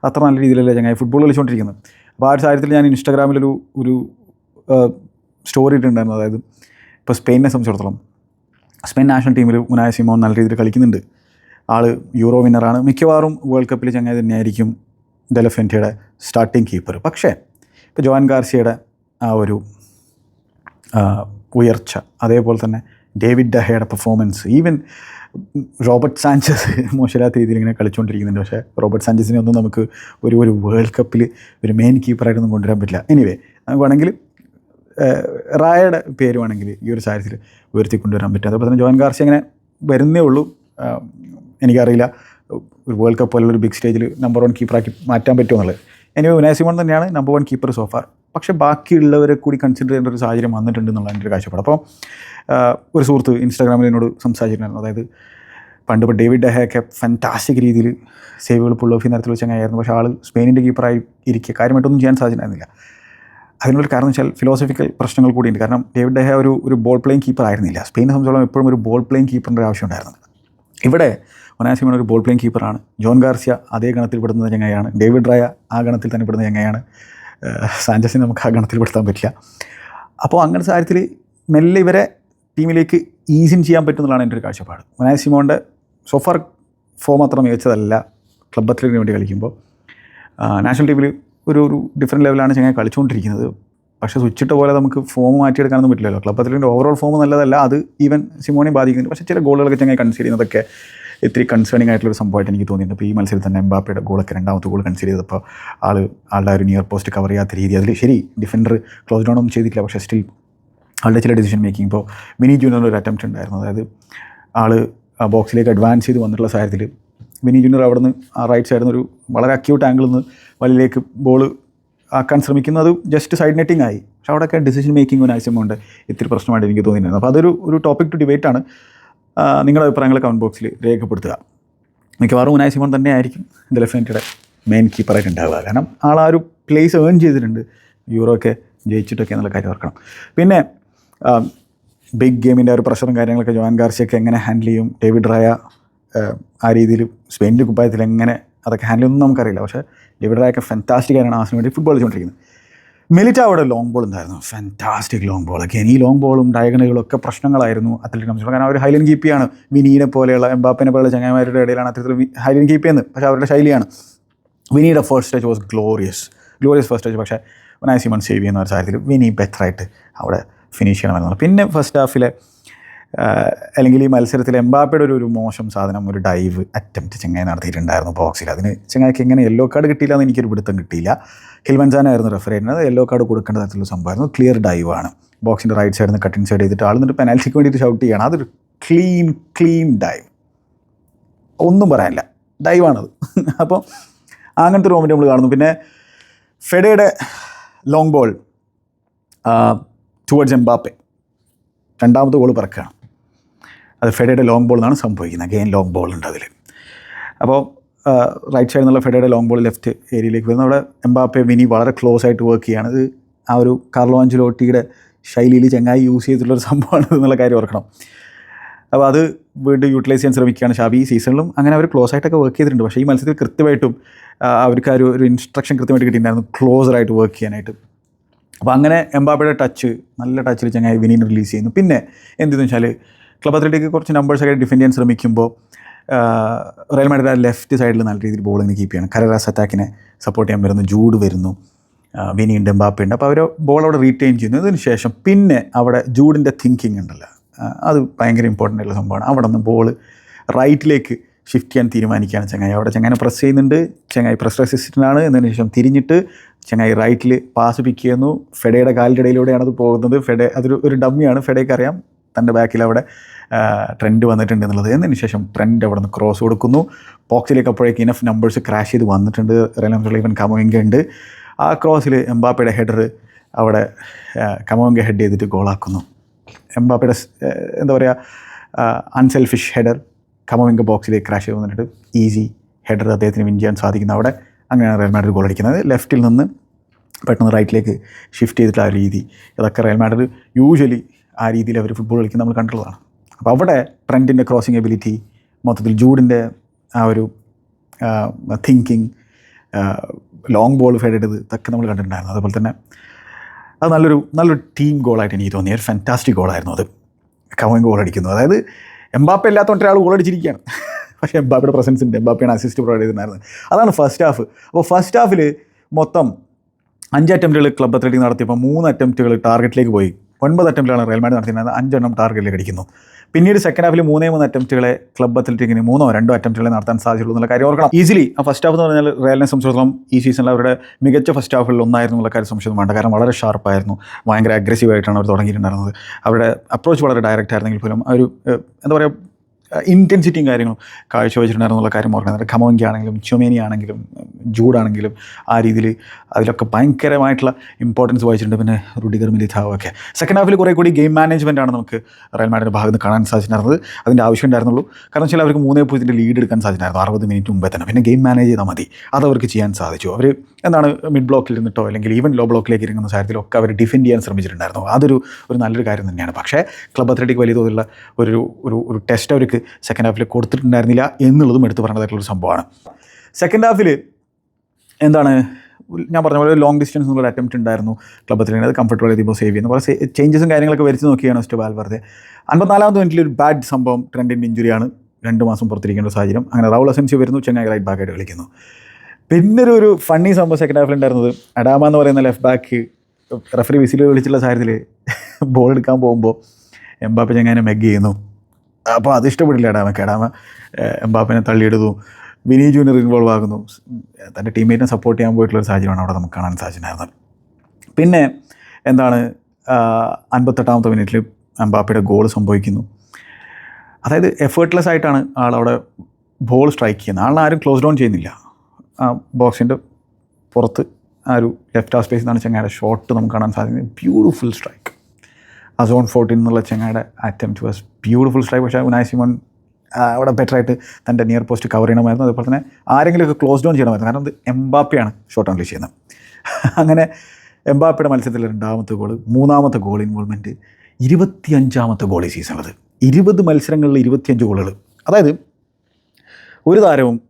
അത്ര നല്ല രീതിയിലല്ല ചങ്ങായി ഫുട്ബോൾ കളിച്ചുകൊണ്ടിരിക്കുന്നത് അപ്പോൾ ആ ഒരു സാഹചര്യത്തിൽ ഞാൻ ഇൻസ്റ്റാഗ്രാമിലൊരു ഒരു സ്റ്റോറി ഇട്ടിട്ടുണ്ടായിരുന്നു. അതായത് ഇപ്പോൾ സ്പെയിനെ സംബന്ധിച്ചിടത്തോളം സ്പെയിൻ നാഷണൽ ടീമിൽ ഉനായ സിമോൻ നല്ല രീതിയിൽ കളിക്കുന്നുണ്ട്. ആൾ യൂറോ വിന്നറാണ് മിക്കവാറും വേൾഡ് കപ്പിൽ ചങ്ങായി തന്നെയായിരിക്കും ഡെലഫെന്റയുടെ സ്റ്റാർട്ടിംഗ് കീപ്പർ പക്ഷേ ഇപ്പോൾ ജോൻ ഗാർസിയുടെ ആ ഒരു ഉയർച്ച അതേപോലെ തന്നെ ഡേവിഡ് ഡഹയുടെ പെർഫോമൻസ് ഈവൻ റോബർട്ട് സാഞ്ചസ് മോശമില്ലാത്ത രീതിയിൽ ഇങ്ങനെ കളിച്ചുകൊണ്ടിരിക്കുന്നുണ്ട്. പക്ഷേ റോബർട്ട് സാഞ്ചസിനെ ഒന്നും നമുക്ക് ഒരു ഒരു വേൾഡ് കപ്പിൽ ഒരു മെയിൻ കീപ്പറായിട്ടൊന്നും കൊണ്ടുവരാൻ പറ്റില്ല. എനിവേ നമുക്ക് വേണമെങ്കിൽ റായയുടെ പേര് വേണമെങ്കിൽ ഈ ഒരു സാഹചര്യത്തിൽ ഉയർത്തി കൊണ്ടുവരാൻ പറ്റും. അതേപോലെ തന്നെ ജോൻ ഗാർസി അങ്ങനെ വരുന്നേ ഉള്ളൂ. എനിക്കറിയില്ല ഒരു വേൾഡ് കപ്പ് പോലുള്ള ഒരു ബിഗ് സ്റ്റേജിൽ നമ്പർ വൺ കീപ്പറാക്കി മാറ്റാൻ പറ്റുമെന്നുള്ളത് എനിവേ ഉനാസിമോൺ തന്നെയാണ് നമ്പർ വൺ കീപ്പർ സോഫാർ പക്ഷേ ബാക്കിയുള്ളവരെ കൂടി കൺസിഡർ ചെയ്യേണ്ട ഒരു സാഹചര്യം വന്നിട്ടുണ്ട് എന്നുള്ള എന്റെ ഒരു കാഴ്ചപ്പാട്. അപ്പോൾ ഒരു സുഹൃത്ത് ഇൻസ്റ്റാഗ്രാമിൽ എന്നോട് സംസാരിച്ചിട്ടുണ്ടായിരുന്നു. അതായത് പണ്ട് ഇപ്പോൾ ഡേവിഡ് ഡെഹയൊക്കെ ഫാന്റാസ്റ്റിക് രീതിയിൽ സേവുകൾ പുൾ ഓഫ് നേരത്തിൽ വെച്ചങ്ങായിരുന്നു പക്ഷേ ആൾ സ്പെയിനിന്റെ കീപ്പറായി ഇരിക്കുക കാര്യമായിട്ടൊന്നും ചെയ്യാൻ സാധിച്ചിട്ടുണ്ടായിരുന്നില്ല. അതിനൊരു കാരണം വെച്ചാൽ ഫിലോസഫിക്കൽ പ്രശ്നങ്ങൾ കൂടിയുണ്ട് കാരണം ഡേവിഡ് ഡെഹ ഒരു ഒരു ബോൾ പ്ലേയിങ് കീപ്പർ ആയിരുന്നില്ല. സ്പെയിനെ സംബന്ധിച്ചോളം എപ്പോഴും ഒരു ബോൾ പ്ലേയിങ് കീപ്പറിന്റെ ആവശ്യം ഉണ്ടായിരുന്നു ഇവിടെ ഒനാസിമൺ ഒരു ബോൾ പ്ലേയിങ് കീപ്പറാണ് ജോൺ ഗാർസിയ അതേ ഗണത്തിൽ പെടുന്നത് ചങ്ങായാണ് ഡേവിഡ് റായ ആ ഗണത്തിൽ തന്നെ പെടുന്ന ചങ്ങായാണ് ഏഹ് സാഞ്ചസിനെ നമുക്ക് ആ ഗണത്തിൽ പെടുത്താൻ പറ്റില്ല. അപ്പോൾ അങ്ങനത്തെ സാഹചര്യത്തിൽ മെല്ലെ ഇവരെ ടീമിലേക്ക് ഈസിൻ ചെയ്യാൻ പറ്റുന്നതാണ് എന്റെ ഒരു കാഴ്ചപ്പാട്. ഒനാസിമോന്റെ സോഫാർ ഫോം അത്ര മികച്ചതല്ല. ക്ലബ് വേണ്ടി കളിക്കുമ്പോൾ. നാഷണൽ ടീമിൽ ഒരു ഒരു ഡിഫറെന്റ് ലെവലാണ് ചെങ്ങനെ കളിച്ചുകൊണ്ടിരിക്കുന്നത്. പക്ഷേ സ്വിച്ചിട്ട പോലെ നമുക്ക് ഫോം മാറ്റിയെടുക്കാനൊന്നും പറ്റില്ലല്ലോ. ക്ലബ് ഓവറോൾ ഫോം നല്ലതല്ല. അത് ഈവൻ സിമോനെ ബാധിക്കുന്നുണ്ട്. പക്ഷേ ചില ഗോളുകളൊക്കെ ചങ്ങായി കൺസിഡർ ചെയ്യുന്നതൊക്കെ ഇത്തിരി കൺസേണിംഗ് ആയിട്ടുള്ള ഒരു സംഭവമായിട്ട് എനിക്ക് തോന്നിയിട്ടുണ്ട്. അപ്പോൾ ഈ മത്സരത്തിൽ തന്നെ എംബാപ്പയുടെ ഗോളൊക്കെ രണ്ടാമത്തെ ഗോൾ കൺസിഡർ ചെയ്തപ്പോൾ ആൾ ആളുടെ ഒരു നിയർ പോസ്റ്റ് കവർ ചെയ്യാത്ത രീതി. അതിൽ ശരി ഡിഫൻഡർ ക്ലോസ് ഡൗൺ ഒന്നും ചെയ്തിട്ടില്ല. പക്ഷേ സ്റ്റിൽ ആളുടെ ചില ഡിസിഷൻ മേക്കിംഗ് ഇപ്പോൾ മിനി ജൂനിയറിന്റെ ഒരു അറ്റംപ്റ്റ് ഉണ്ടായിരുന്നു. അതായത് ആൾ ബോക്സിലേക്ക് അഡ്വാൻസ് ചെയ്ത് വന്നിട്ടുള്ള സാഹചര്യത്തിൽ മിനി ജൂനിയർ അവിടെ നിന്ന് ആ റൈറ്റ് സൈഡിൽ നിന്ന് ഒരു വളരെ അക്യൂട്ട് ആംഗിളിൽ നിന്ന് വലയിലേക്ക് ബോൾ ആക്കാൻ ശ്രമിക്കുന്നത് ജസ്റ്റ് സൈഡ് നെറ്റിംഗ് ആയി. പക്ഷെ അവിടെയൊക്കെ ഡിസിഷൻ മേക്കിംഗ് ഒരു ആവശ്യമുണ്ട് ഇത്തിരി പ്രശ്നമായിട്ട് എനിക്ക് തോന്നിയിരുന്നു അപ്പോൾ അതൊരു ഒരു ടോപ്പിക് ടു ഡിബേറ്റ് ആണ്. നിങ്ങളുടെ അഭിപ്രായങ്ങൾ കമന്റ് ബോക്സിൽ രേഖപ്പെടുത്തുക. മിക്കവാറും ഉനായ സിമോൺ തന്നെ ആയിരിക്കും ഡെലഫിനറ്റിയുടെ മെയിൻ കീപ്പറായിട്ട് ഉണ്ടാവുക. കാരണം ആൾ ആ ഒരു പ്ലേസ് ഏൺ ചെയ്തിട്ടുണ്ട്. യൂറോ ഒക്കെ ജയിച്ചിട്ടൊക്കെ എന്നുള്ള കാര്യം ഓർക്കണം. പിന്നെ ബിഗ് ഗെയിമിന്റെ ഒരു പ്രഷറും കാര്യങ്ങളൊക്കെ ജോൻ ഗാർസിയൊക്കെ എങ്ങനെ ഹാൻഡിൽ ചെയ്യും? ഡേവിഡ് റായ ആ, രീതിയിൽ സ്പെയിനിന്റെ കുപ്പായത്തിൽ എങ്ങനെ അതൊക്കെ ഹാൻഡിൽ ചെയ്യുമെന്ന് നമുക്കറിയില്ല. പക്ഷേ ഡേവിഡ് റായൊക്കെ ഫാന്റാസ്റ്റിക് ആയിട്ടാണ് ആസിന് വേണ്ടി ഫുട്ബോൾ കളിച്ചുകൊണ്ടിരിക്കുന്നത്. മിലിറ്റ അവിടെ ലോങ് ബോൾ ഉണ്ടായിരുന്നു. ഫാന്റാസ്റ്റിക് ലോങ് ബോൾ ഒക്കെ. ഈ ലോങ് ബോളും ഡയഗണലുകളും ഒക്കെ പ്രശ്നങ്ങളായിരുന്നു അത്ലറ്റിക് കമ്മീഷൻ കാരണം അവർ ഹൈലൻ കീപ്പിയാണ് വിനീനെ പോലെയുള്ള എംബാപ്പിനെ പോലെയുള്ള ചങ്ങായിമാരുടെ ഇടയിലാണ് അത്തരത്തിൽ ഹൈലൻ കീപ്പ് ചെയ്യുന്നത്. പക്ഷേ അവരുടെ ശൈലിയാണ്. വിനീയുടെ first touch was glorious glorious first touch പക്ഷേ വനായ സിമൺ സേവ് ചെയ്യുന്ന ഒരു സാഹചര്യത്തിൽ വിനി ബെറ്ററായിട്ട് അവിടെ ഫിനിഷ് ചെയ്യണമെന്നാണ്. പിന്നെ ഫസ്റ്റ് ഹാഫിലെ അല്ലെങ്കിൽ ഈ മത്സരത്തിൽ എംബാപ്പയുടെ ഒരു ഒരു മോശം സാധനം ഒരു ഡൈവ് അറ്റംപ്റ്റ് ചെങ്ങായി നടത്തിയിട്ടുണ്ടായിരുന്നു ബോക്സിൽ അതിന് ചെങ്ങായിക്ക് എങ്ങനെ യെല്ലോ കാർഡ് കിട്ടിയില്ല എന്ന് എനിക്കൊരു പിടുത്തം കിട്ടിയില്ല. ഹിൽമൻസാനായിരുന്നു ചെയ്യുന്നത് യെല്ലോ കാർഡ് കൊടുക്കേണ്ട തരത്തിലുള്ള സംഭവമായിരുന്നു. ക്ലിയർ ഡൈവ് ആണ്. ബോക്സിന്റെ റൈറ്റ് സൈഡിൽ നിന്ന് കട്ടിങ് സൈഡ് ചെയ്തിട്ട് ആൾ പെനാൽറ്റിക്ക് വേണ്ടിയിട്ട് ഷൗട്ട് ചെയ്യണം. അതൊരു ക്ലീൻ ക്ലീൻ ഡൈവ് ഒന്നും പറയാനില്ല. ഡൈവാണത് അപ്പോൾ അങ്ങനത്തെ ഒരു മൊമെന്റ് നമ്മൾ കാണുന്നു. പിന്നെ ഫെഡയുടെ ലോങ് ബോൾ ടുവേർഡ്സ് എംബാപ്പെ രണ്ടാമത്തെ ഗോൾ പറക്കുകയാണ്. അത് ഫെഡയുടെ ലോങ് ബോൾ എന്നാണ് സംഭവിക്കുന്നത്. ഗെയിൻ ലോങ് ബോൾ ഉണ്ട് അതിൽ അപ്പോൾ റൈറ്റ് സൈഡിൽ നിന്നുള്ള ഫെഡയുടെ ലോങ് ബോൾ ലെഫ്റ്റ് ഏരിയയിലേക്ക് വരുന്നു അവിടെ എംബാപ്പെ വിനി വളരെ ക്ലോസ് ആയിട്ട് വർക്ക് ചെയ്യുകയാണ് ഇത് ആ ഒരു കാർലോ അഞ്ചലോട്ടിയുടെ ശൈലിയിൽ ചെങ്ങായി യൂസ് ചെയ്തിട്ടുള്ളൊരു സംഭവമാണ് എന്നുള്ള കാര്യം ഓർക്കണം. അപ്പോൾ അത് വീണ്ടും യൂട്ടിലൈസ് ചെയ്യാൻ ശ്രമിക്കുകയാണ് ഷാബി ഈ സീസണിലും അങ്ങനെ അവർ ക്ലോസ് ആയിട്ടൊക്കെ വർക്ക് ചെയ്തിട്ടുണ്ട്. പക്ഷേ ഈ മത്സരത്തിൽ കൃത്യമായിട്ടും അവർക്ക് ആ ഒരു ഒരു ഇൻസ്ട്രക്ഷൻ കൃത്യമായിട്ട് കിട്ടിയിട്ടുണ്ടായിരുന്നു. ക്ലോസറായിട്ട് വർക്ക് ചെയ്യാനായിട്ട്. അപ്പോൾ അങ്ങനെ എംബാബയുടെ ടച്ച് നല്ല ടച്ചിൽ ചങ്ങായി വിനീൻ റിലീസ് ചെയ്യുന്നു. പിന്നെ എന്തെന്ന് വെച്ചാൽ ക്ലബ് അത്ലറ്റിക്ക് കുറച്ച് നമ്പേഴ്സൊക്കെ ഡിഫെൻഡ് ചെയ്യാൻ ശ്രമിക്കുമ്പോൾ റയൽ മാഡ്രിഡ് ലെഫ്റ്റ് സൈഡിൽ നല്ല രീതിയിൽ ബോളിങ് കീപ്പ് ചെയ്യണം. കരറാസ് അറ്റാക്കിനെ സപ്പോർട്ട് ചെയ്യാൻ വരുന്നു ജൂഡ് വരുന്നു വിനി ഉണ്ട് എംബാപ്പ ഉണ്ട്. അപ്പോൾ അവർ ബോൾ അവിടെ റീറ്റെയിൻ ചെയ്യുന്നു. അതിന് ശേഷം പിന്നെ അവിടെ ജൂഡിന്റെ തിങ്കിങ് ഉണ്ടല്ലോ. അത് ഭയങ്കര ഇമ്പോർട്ടന്റ് ആയിട്ടുള്ള സംഭവമാണ്. അവിടെ നിന്ന് ബോൾ റൈറ്റിലേക്ക് ഷിഫ്റ്റ് ചെയ്യാൻ തീരുമാനിക്കുകയാണ് ചങ്ങായി. അവിടെ ചങ്ങായി പ്രസ് ചെയ്യുന്നുണ്ട്. ചങ്ങായി പ്രസ് റെസിസ്റ്റന്റാണ് എന്നതിന് ശേഷം തിരിഞ്ഞിട്ട് ചങ്ങായി റൈറ്റിൽ പാസ് പിക്ക് ചെയ്യുന്നു. ഫെഡയുടെ കാലിന്റെ ഇടയിലൂടെയാണ് അത് പോകുന്നത്. ഫെഡെ അതൊരു ഒരു ഡമ്മിയാണ് ഫെഡയ്ക്ക് അറിയാം. തന്റെ ബാക്കിൽ അവിടെ ട്രെൻഡ് വന്നിട്ടുണ്ട് എന്നുള്ളത്. എന്നതിന് ശേഷം ട്രെൻഡ് അവിടെ നിന്ന് ക്രോസ് കൊടുക്കുന്നു. ബോക്സിലേക്ക് അപ്പോഴേക്ക് ഇനഫ് നമ്പേഴ്സ് ക്രാഷ് ചെയ്ത് വന്നിട്ടുണ്ട്. റെലം ഇവൻ കമോയിങ്ക ഉണ്ട്. ആ ക്രോസിൽ എംബാപ്പയുടെ ഹെഡർ അവിടെ കമോയിങ്ക ഹെഡ് ചെയ്തിട്ട് ഗോളാക്കുന്നു എംബാപ്പയുടെ എന്താ പറയുക അൺസെൽഫിഷ് ഹെഡർ കമോയിങ്ക ബോക്സിലേക്ക് ക്രാഷ് ചെയ്ത് വന്നിട്ട് ഈസി ഹെഡർ അദ്ദേഹത്തിന് വിൻ ചെയ്യാൻ സാധിക്കുന്ന അവിടെ. അങ്ങനെയാണ് റയൽ മാഡ്രിഡ് ഗോൾ അടിക്കുന്നത്. ലെഫ്റ്റിൽ നിന്ന് പെട്ടെന്ന് റൈറ്റിലേക്ക് ഷിഫ്റ്റ് ചെയ്തിട്ടുള്ള ആ രീതി. ഇതൊക്കെ റയൽ മാഡ്രിഡ് യൂഷ്വലി ആ രീതിയിൽ അവർ ഫുട്ബോൾ കളിക്കുന്നത് നമ്മൾ കണ്ടിട്ടുള്ളതാണ്. അപ്പോൾ അവിടെ ട്രെൻഡിന്റെ ക്രോസിംഗ് എബിലിറ്റി മൊത്തത്തിൽ ജൂഡിന്റെ ആ ഒരു തിങ്കിങ് ലോങ് ബോൾ ഫെഡ് ചെയ്തത് ഇതൊക്കെ നമ്മൾ കണ്ടിട്ടുണ്ടായിരുന്നു. അതുപോലെ തന്നെ അത് നല്ലൊരു നല്ലൊരു ടീം ഗോളായിട്ട് എനിക്ക് തോന്നി. ഒരു ഫാന്റാസ്റ്റിക് ഗോളായിരുന്നു അത്. കവൻ ഗോൾ അടിക്കുന്നു. അതായത് എംബാപ്പ ഇല്ലാത്തതുകൊണ്ട് ഒരാൾ ഗോൾ അടിച്ചിരിക്കുകയാണ്. പക്ഷേ എംബാപ്പയുടെ പ്രസൻസ് ഉണ്ട്. എംബാപ്പയാണ് അസിസ്റ്റ് പ്രൊവൈഡ് ചെയ്തിട്ടുണ്ടായിരുന്നത്. അതാണ് ഫസ്റ്റ് ഹാഫ് അപ്പോൾ ഫസ്റ്റ് ഹാഫിൽ മൊത്തം അഞ്ച് അറ്റംപ്റ്റുകൾ ക്ലബ് അത്ലറ്റിക് നടത്തിയപ്പോൾ മൂന്ന് അറ്റംപ്റ്റുകൾ ടാർഗറ്റിലേക്ക് പോയി. ഒൻപത് അറ്റംപ്റ്റുകളാണ് റയൽ മാഡ്രിഡ് നടത്തിയിരുന്നത്. അഞ്ചെണ്ണം ടാർഗറ്റിലേക്ക് അടിക്കുന്നു. പിന്നീട് സെക്കൻഡ് ഹാഫിൽ മൂന്നേ മൂന്ന് അറ്റംപ്റ്റുകളെ ക്ലബ് അത്ലറ്റിക്കിന് മൂന്നോ രണ്ടോ അറ്റംപ്റ്റുകളെ നടത്താൻ സാധിച്ചുള്ളൂ എന്നുള്ള കാര്യം ഓർക്കണം. ഈസിലി ആ ഫസ്റ്റ് ഹാഫ് എന്ന് പറഞ്ഞാൽ റയലിനെ സംബന്ധിച്ചിടത്തോളം ഈ സീസണിൽ അവരുടെ മികച്ച ഫസ്റ്റ് ഹാഫിൽ ഒന്നായിരുന്നു എന്നുള്ള കാര്യം സംശയം വേണ്ട കാരണം വളരെ ഷാർപ്പായിരുന്നു ഭയങ്കര അഗ്രസീവായിട്ടാണ് അവർ തുടങ്ങിയിട്ടുണ്ടായിരുന്നത്. അവരുടെ അപ്രോച്ച് വളരെ ഡയറക്റ്റ് ആയിരുന്നെങ്കിൽ പോലും ഒരു എന്താ പറയുക ഇന്റൻസിറ്റിയും കാര്യങ്ങളും കാഴ്ചവെച്ചിട്ടുണ്ടായിരുന്നുള്ള കാര്യം ഓർക്കുന്നത് ഖമോങ്കി ആണെങ്കിലും ചുമേനി ആണെങ്കിലും ജൂഡാണെങ്കിലും ആ രീതിയിൽ അതിലൊക്കെ ഭയങ്കരമായിട്ടുള്ള ഇമ്പോർട്ടൻസ് വഹിച്ചിട്ടുണ്ട്. പിന്നെ റുഡിഗർ മിലിഥാവ് ഒക്കെ സെക്കൻഡ് ഹാഫിൽ കുറേ കൂടി ഗെയിം മാനേജ്മെന്റ് ആണ് നമുക്ക് റയൽ മാഡിന്റെ ഭാഗത്ത് നിന്ന് കാണാൻ സാധിച്ചിട്ടുണ്ടായിരുന്നത്. അതിന്റെ ആവശ്യം ഉണ്ടായിരുന്നുള്ളൂ. കാരണം വെച്ചാൽ അവർക്ക് മൂന്നേ പൂജ്യത്തിന്റെ ലീഡ് എടുക്കാൻ സാധിച്ചിട്ടുണ്ടായിരുന്നു. അറുപത് മിനിറ്റ് മുമ്പേ തന്നെ. പിന്നെ ഗെയിം മാനേജ് ചെയ്താൽ മതി. അത് അവർക്ക് ചെയ്യാൻ സാധിച്ചു. അവർ എന്താണ് മിഡ് ബ്ലോക്കിൽ ഇരുന്നിട്ടോ അല്ലെങ്കിൽ ഈവൻ ലോ ബ്ലോക്കിലേക്ക് ഇറങ്ങുന്ന സാഹചര്യത്തിലൊക്കെ അവർ ഡിഫെൻഡ് ചെയ്യാൻ ശ്രമിച്ചിട്ടുണ്ടായിരുന്നു. അതൊരു ഒരു നല്ലൊരു കാര്യം തന്നെയാണ്. പക്ഷേ ക്ലബ് അത്ലറ്റിക് വലിയ തോതിലുള്ള ഒരു ഒരു ഒരു ടെസ്റ്റ് അവർക്ക് സെക്കൻഡ് ഹാഫിൽ കൊടുത്തിട്ടുണ്ടായിരുന്നില്ല എന്നുള്ളതും എടുത്തു പറയേണ്ടതായിട്ടുള്ള ഒരു സംഭവമാണ് സെക്കൻഡ് ഹാഫിൽ എന്താണ്? ഞാൻ പറഞ്ഞ പോലെ ലോങ് ഡിസ്റ്റൻസ് എന്നുള്ള അറ്റംപ്റ്റ് ഉണ്ടായിരുന്നു ക്ലബത്തിൽ അത് കംഫർട്ടബിൾ ഇപ്പോൾ സേവ് ചെയ്യുന്നു. കുറേ ചേഞ്ചസും കാര്യങ്ങളൊക്കെ വരുത്തി നോക്കിയാണ് സ്റ്റോ വാൽവർദ്ധെ അൻപത്തിനാലാമത് മിനിറ്റിൽ ഒരു ബാഡ് സംഭവം ട്രെൻഡിന്റെ ഇഞ്ചുറിയാണ് രണ്ട് മാസം പുറത്തിരിക്കേണ്ട സാഹചര്യം. അങ്ങനെ റൗൾ അസൻസി വരുന്നു ചെങ്ങായി റൈറ്റ് ബാക്കായിട്ട് കളിക്കുന്നു. പിന്നെ ഒരു ഫണ്ണി സംഭവം സെക്കൻഡ് ഹാഫിൽ ഉണ്ടായിരുന്നത്. അഡാമ എന്ന് പറയുന്ന ലെഫ്റ്റ് ബാക്ക് റെഫറി വിസിൽ വിളിച്ചുള്ള സാഹചര്യത്തിൽ ബോൾ എടുക്കാൻ പോകുമ്പോൾ എംബാപ്പ ചെങ്ങാനെ മെഗ് ചെയ്യുന്നു. അപ്പോൾ അത് ഇഷ്ടപ്പെടില്ല എടാമ കെടാമ എംബാപ്പിനെ തള്ളിയിടുന്നു. വിനി ജൂനിയർ ഇൻവോൾവ് ആകുന്നു. തന്റെ ടീമേറ്റിനെ സപ്പോർട്ട് ചെയ്യാൻ പോയിട്ടുള്ള ഒരു സാഹചര്യമാണ് അവിടെ നമുക്ക് കാണാൻ സാധിച്ചിട്ടുണ്ടായിരുന്നത്. പിന്നെ എന്താണ് അൻപത്തെട്ടാമത്തെ മിനിറ്റിൽ എംബാപ്പയുടെ ഗോൾ സംഭവിക്കുന്നു. അതായത് എഫേർട്ട്ലെസ് ആയിട്ടാണ് ആളവിടെ ബോൾ സ്ട്രൈക്ക് ചെയ്യുന്നത്. ആളിനെ ആരും ക്ലോസ് ഡൗൺ ചെയ്യുന്നില്ല. ആ ബോക്സിന്റെ പുറത്ത് ആ ഒരു ലെഫ്റ്റ് ആ സ്പേസിൽ നിന്നാണ് ചെങ്ങായുടെ ഷോട്ട് നമുക്ക് കാണാൻ സാധിക്കുന്നത്. ബ്യൂട്ടിഫുൾ സ്ട്രൈക്ക് അസോൺ സോൺ ഫോർട്ടീൻ എന്നുള്ള ചെങ്ങായുടെ അറ്റംപ്റ്റ് വാസ് ബ്യൂട്ടിഫുൾ സ്ട്രൈക്ക് പക്ഷേ ആ, അവിടെ ബെറ്റർ ആയിട്ട് തന്റെ നിയർ പോസ്റ്റ് കവർ ചെയ്യണമായിരുന്നു. അതുപോലെ തന്നെ ആരെങ്കിലുമൊക്കെ ക്ലോസ് ഡൗൺ ചെയ്യണമായിരുന്നു. കാരണം ഇത് എംബാപ്പയാണ് ഷോർട്ട് ഓൺലി ചെയ്യുന്നത്. അങ്ങനെ എംബാപ്പയുടെ മത്സരത്തിൽ രണ്ടാമത്തെ ഗോൾ മൂന്നാമത്തെ ഗോൾ ഇൻവോൾവ്മെന്റ് ഇരുപത്തിയഞ്ചാമത്തെ ഗോൾ ഈ സീസണിലത് ഇരുപത് മത്സരങ്ങളിൽ ഇരുപത്തിയഞ്ച് ഗോളുകൾ അതായത് ഒരു താരവും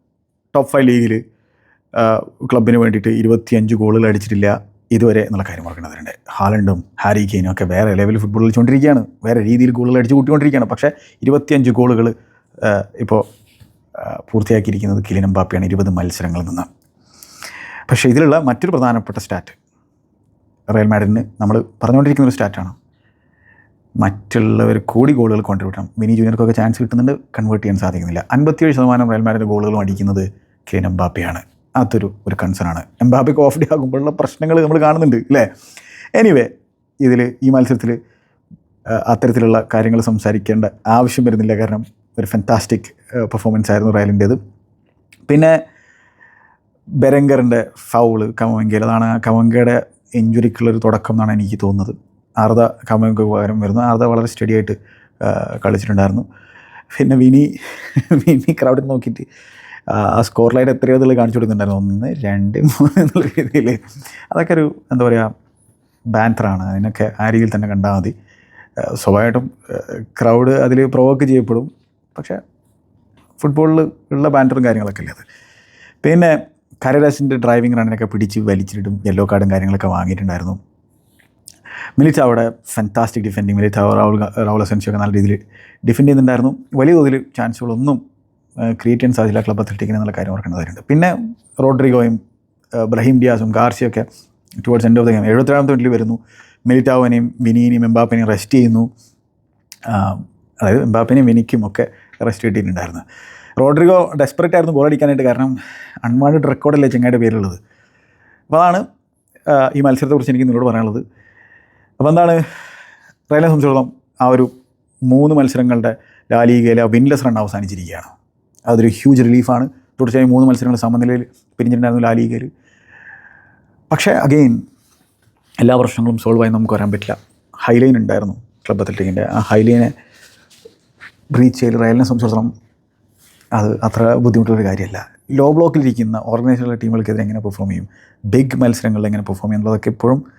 ടോപ്പ് ഫൈവ് ലീഗിൽ ക്ലബിന് വേണ്ടിയിട്ട് ഇരുപത്തിയഞ്ച് ഗോളുകൾ അടിച്ചിട്ടില്ല. ഇതുവരെ എന്നുള്ള കാര്യം ഓർക്കേണ്ടതുണ്ട് ഹാലണ്ടും ഹാരി കെയിനും ഒക്കെ വേറെ ലെവൽ ഫുട്ബോൾ കളിച്ചുകൊണ്ടിരിക്കുകയാണ്. വേറെ രീതിയിൽ ഗോളുകൾ അടിച്ചു കൂട്ടിക്കൊണ്ടിരിക്കുകയാണ് പക്ഷേ ഇരുപത്തിയഞ്ച് ഗോളുകൾ ഇപ്പോൾ പൂർത്തിയാക്കിയിരിക്കുന്നത് കിലിൻ ബാപ്പിയാണ് ഇരുപത് മത്സരങ്ങളിൽ നിന്ന്. പക്ഷേ ഇതിലുള്ള മറ്റൊരു പ്രധാനപ്പെട്ട സ്റ്റാറ്റ് റയൽ മാഡ്രിഡിന് നമ്മൾ പറഞ്ഞുകൊണ്ടിരിക്കുന്ന ഒരു സ്റ്റാറ്റാണ് മറ്റുള്ളവർ കൂടി ഗോളുകൾ ചെയ്യണം. മിനി ജൂനിയർക്കൊക്കെ ചാൻസ് കിട്ടുന്നുണ്ട് കൺവേർട്ട് ചെയ്യാൻ സാധിക്കുന്നില്ല. അൻപത്തിയേഴ് ശതമാനം റയൽ മാഡ്രിഡ് ഗോളുകളും അടിക്കുന്നത് കിലിൻ എംബാപ്പയാണ്. അതൊരു ഒരു കൺസേൺ ആണ്. എംബാപ്പയ്ക്ക് ഓഫ് ഡേ ആകുമ്പോഴുള്ള പ്രശ്നങ്ങൾ നമ്മൾ കാണുന്നുണ്ട് അല്ലേ എനിവേ ഇതിൽ ഈ മത്സരത്തിൽ അത്തരത്തിലുള്ള കാര്യങ്ങൾ സംസാരിക്കേണ്ട ആവശ്യം വരുന്നില്ല. കാരണം ഒരു ഫെന്റാസ്റ്റിക് പെർഫോമൻസ് ആയിരുന്നു റയലിന്റേത്. പിന്നെ ബെരങ്കറിന്റെ ഫൗൾ കമവങ്കയിൽ. അതാണ് കമവങ്കയുടെ ഇഞ്ചുറിക്കുള്ളൊരു തുടക്കം എന്നാണ് എനിക്ക് തോന്നുന്നത്. ആർദ കമവങ്ക പകരം വരുന്നു. ആർദ വളരെ സ്റ്റഡി ആയിട്ട് കളിച്ചിട്ടുണ്ടായിരുന്നു. പിന്നെ വിനി വിനി ക്രൗഡിൽ നോക്കിയിട്ട് ആ സ്കോർ ലൈൻ എത്രയോ ഇതിൽ കാണിച്ചു കൊടുക്കുന്നുണ്ടായിരുന്നു ഒന്ന് രണ്ട് മൂന്ന് എന്നുള്ള രീതിയിൽ അതൊക്കെ ഒരു എന്താ പറയുക ബാൻത്രാണ് അതിനൊക്കെ ആ രീതിയിൽ തന്നെ കണ്ടാൽ മതി. സ്വഭാവമായിട്ടും ക്രൗഡ് അതിൽ പ്രൊവോക്ക് ചെയ്യപ്പെടും. പക്ഷേ ഫുട്ബോളിൽ ഉള്ള ബാന്ററും കാര്യങ്ങളൊക്കെ അല്ലേ അത്? പിന്നെ കരരാശിന്റെ ഡ്രൈവിംഗ് റണ്ണിനൊക്കെ പിടിച്ച് വലിച്ചിട്ടും യെല്ലോ കാർഡും കാര്യങ്ങളൊക്കെ വാങ്ങിയിട്ടുണ്ടായിരുന്നു. മിലിറ്റ് അവിടെ fantastic defending Militao Raul Raul അസെൻസിയൊക്കെ നല്ല രീതിയിൽ ഡിഫെൻഡ് ചെയ്യുന്നുണ്ടായിരുന്നു. വലിയ തോതിൽ ചാൻസുകളൊന്നും ക്രിയേറ്റ് ചെയ്യാൻ സാധിച്ചില്ല ക്ലബ് അത്ലറ്റിക്കിന് എന്നുള്ള കാര്യം ഓർക്കേണ്ടതായിട്ടുണ്ട് പിന്നെ റോഡ്രിഗോയും ബ്രഹീം ഡിയാസും ഗാർസിയൊക്കെ towards end of the game എഴുപത്തേഴാമത്തെ മിനിറ്റിൽ വരുന്നു. മിലിറ്റാവനെയും വിനീനെയും എംബാപ്പനെയും റെസ്റ്റ് ചെയ്യുന്നു. അതായത് എംബാപ്പനെയും വിനിക്കും ഒക്കെ റെസ്റ്റ് കിട്ടിയിട്ടുണ്ടായിരുന്നു. റോഡ്രിഗോ ഡെസ്പെറേറ്റ് ആയിരുന്നു ഗോൾ അടിക്കാനായിട്ട് കാരണം അൺവാണ്ടഡ് റെക്കോർഡല്ലേ ചെങ്ങായിട്ട് പേരുള്ളത് അപ്പോൾ അതാണ് ഈ മത്സരത്തെക്കുറിച്ച് എനിക്ക് നിങ്ങളോട് പറയാനുള്ളത്. അപ്പോൾ എന്താണ് റയലിനെ സംബന്ധിച്ചിടത്തോളം ആ ഒരു മൂന്ന് മത്സരങ്ങളുടെ ലാലീഗയിലെ വിൻലെസ് റൺ അവസാനിച്ചിരിക്കുകയാണ്. അതൊരു ഹ്യൂജ് റിലീഫാണ് തുടർച്ചയായി മൂന്ന് മത്സരങ്ങൾ സമനിലയിൽ പിരിഞ്ഞിട്ടുണ്ടായിരുന്നു ലാലീഗയിൽ പക്ഷേ അഗെയിൻ എല്ലാ പ്രശ്നങ്ങളും സോൾവ് ആയി നമുക്ക് വരാൻ പറ്റില്ല. ഹൈലൈൻ ഉണ്ടായിരുന്നു ക്ലബ് അത്ലറ്റിക്കിന്റെ ആ ഹൈലൈനെ ബ്രീച്ച് ചെയ്ത് റയലിനെ സംബന്ധിച്ചിടത്തോളം അത് അത്ര ബുദ്ധിമുട്ടുള്ളൊരു കാര്യമല്ല. ലോ ബ്ലോക്കിലിരിക്കുന്ന ഓർഗനൈസേഷനുള്ള ടീമുകൾക്കെതിരെ എങ്ങനെ പെർഫോം ചെയ്യും? ബിഗ് മത്സരങ്ങളിൽ എങ്ങനെ പെർഫോം ചെയ്യും എന്നുള്ളതൊക്കെ ഇപ്പോഴും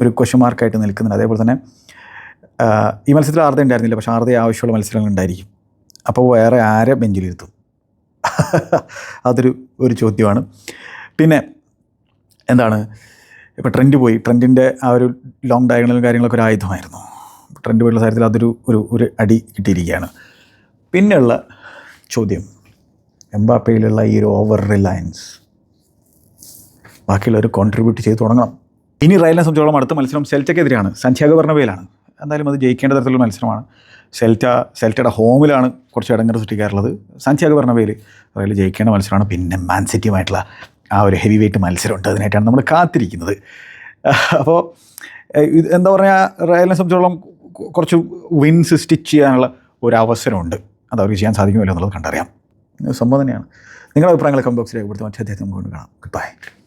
ഒരു ക്വസ്റ്റ്യൻ മാർക്കായിട്ട് നിൽക്കുന്നുണ്ട്. അതേപോലെ തന്നെ ഈ മത്സരത്തിൽ ആർദ്ര ഉണ്ടായിരുന്നില്ല. പക്ഷേ ആർദ്ര ആവശ്യമുള്ള മത്സരങ്ങൾ ഉണ്ടായിരിക്കും. അപ്പോൾ വേറെ ആരെ ബെഞ്ചിലിരുത്തും അതൊരു ഒരു ചോദ്യമാണ്. പിന്നെ എന്താണ്? ഇപ്പോൾ ട്രെൻഡ് പോയി. ട്രെൻഡിന്റെ ആ ഒരു ലോങ് ഡയഗണലും കാര്യങ്ങളൊക്കെ ഒരു ആയുധമായിരുന്നു. ട്രെൻഡ് പോയിട്ടുള്ള കാര്യത്തിൽ അതൊരു ഒരു ഒരു അടി കിട്ടിയിരിക്കുകയാണ്. പിന്നെയുള്ള ചോദ്യം. എംബാപ്പയിലുള്ള ഈ ഒരു ഓവർ റിലയൻസ് ബാക്കിയുള്ളവർ കോൺട്രിബ്യൂട്ട് ചെയ്ത് തുടങ്ങണം. ഇനി റയലിനെ സംബന്ധിച്ചോളം അടുത്ത മത്സരം സെൽറ്റയ്ക്കെതിരെയാണ് സന്ധ്യാഗ ബർണബയിലാണ്. എന്തായാലും അത് ജയിക്കേണ്ട തരത്തിലുള്ള മത്സരമാണ്. സെൽറ്റ സെൽറ്റയുടെ ഹോമിലാണ് കുറച്ച് ഇടങ്ങറ് സൃഷ്ടിക്കാറുള്ളത്. പറഞ്ഞ പേര് റയൽ ജയിക്കേണ്ട മത്സരമാണ്. പിന്നെ മാൻ സിറ്റിയുമായിട്ടുള്ള ആ ഒരു ഹെവി വെയിറ്റ് മത്സരമുണ്ട്. അതിനായിട്ടാണ് നമ്മൾ കാത്തിരിക്കുന്നത്. അപ്പോൾ ഇത് എന്താ പറയുക റയലിനെ സംബന്ധിച്ചോളം കുറച്ച് വിൻസ് സ്റ്റിച്ച് ചെയ്യാനുള്ള ഒരു അവസരമുണ്ട്. അത് അവർക്ക് ചെയ്യാൻ സാധിക്കുമല്ലോ എന്നുള്ളത് കണ്ടറിയാം. സംഭവം തന്നെയാണ്. നിങ്ങളുടെ അഭിപ്രായങ്ങൾ കമ്പോക്സിലേക്ക് രേഖപ്പെടുത്തി. മറ്റേ അദ്ദേഹത്തെ നമുക്ക് കാണാം. Good bye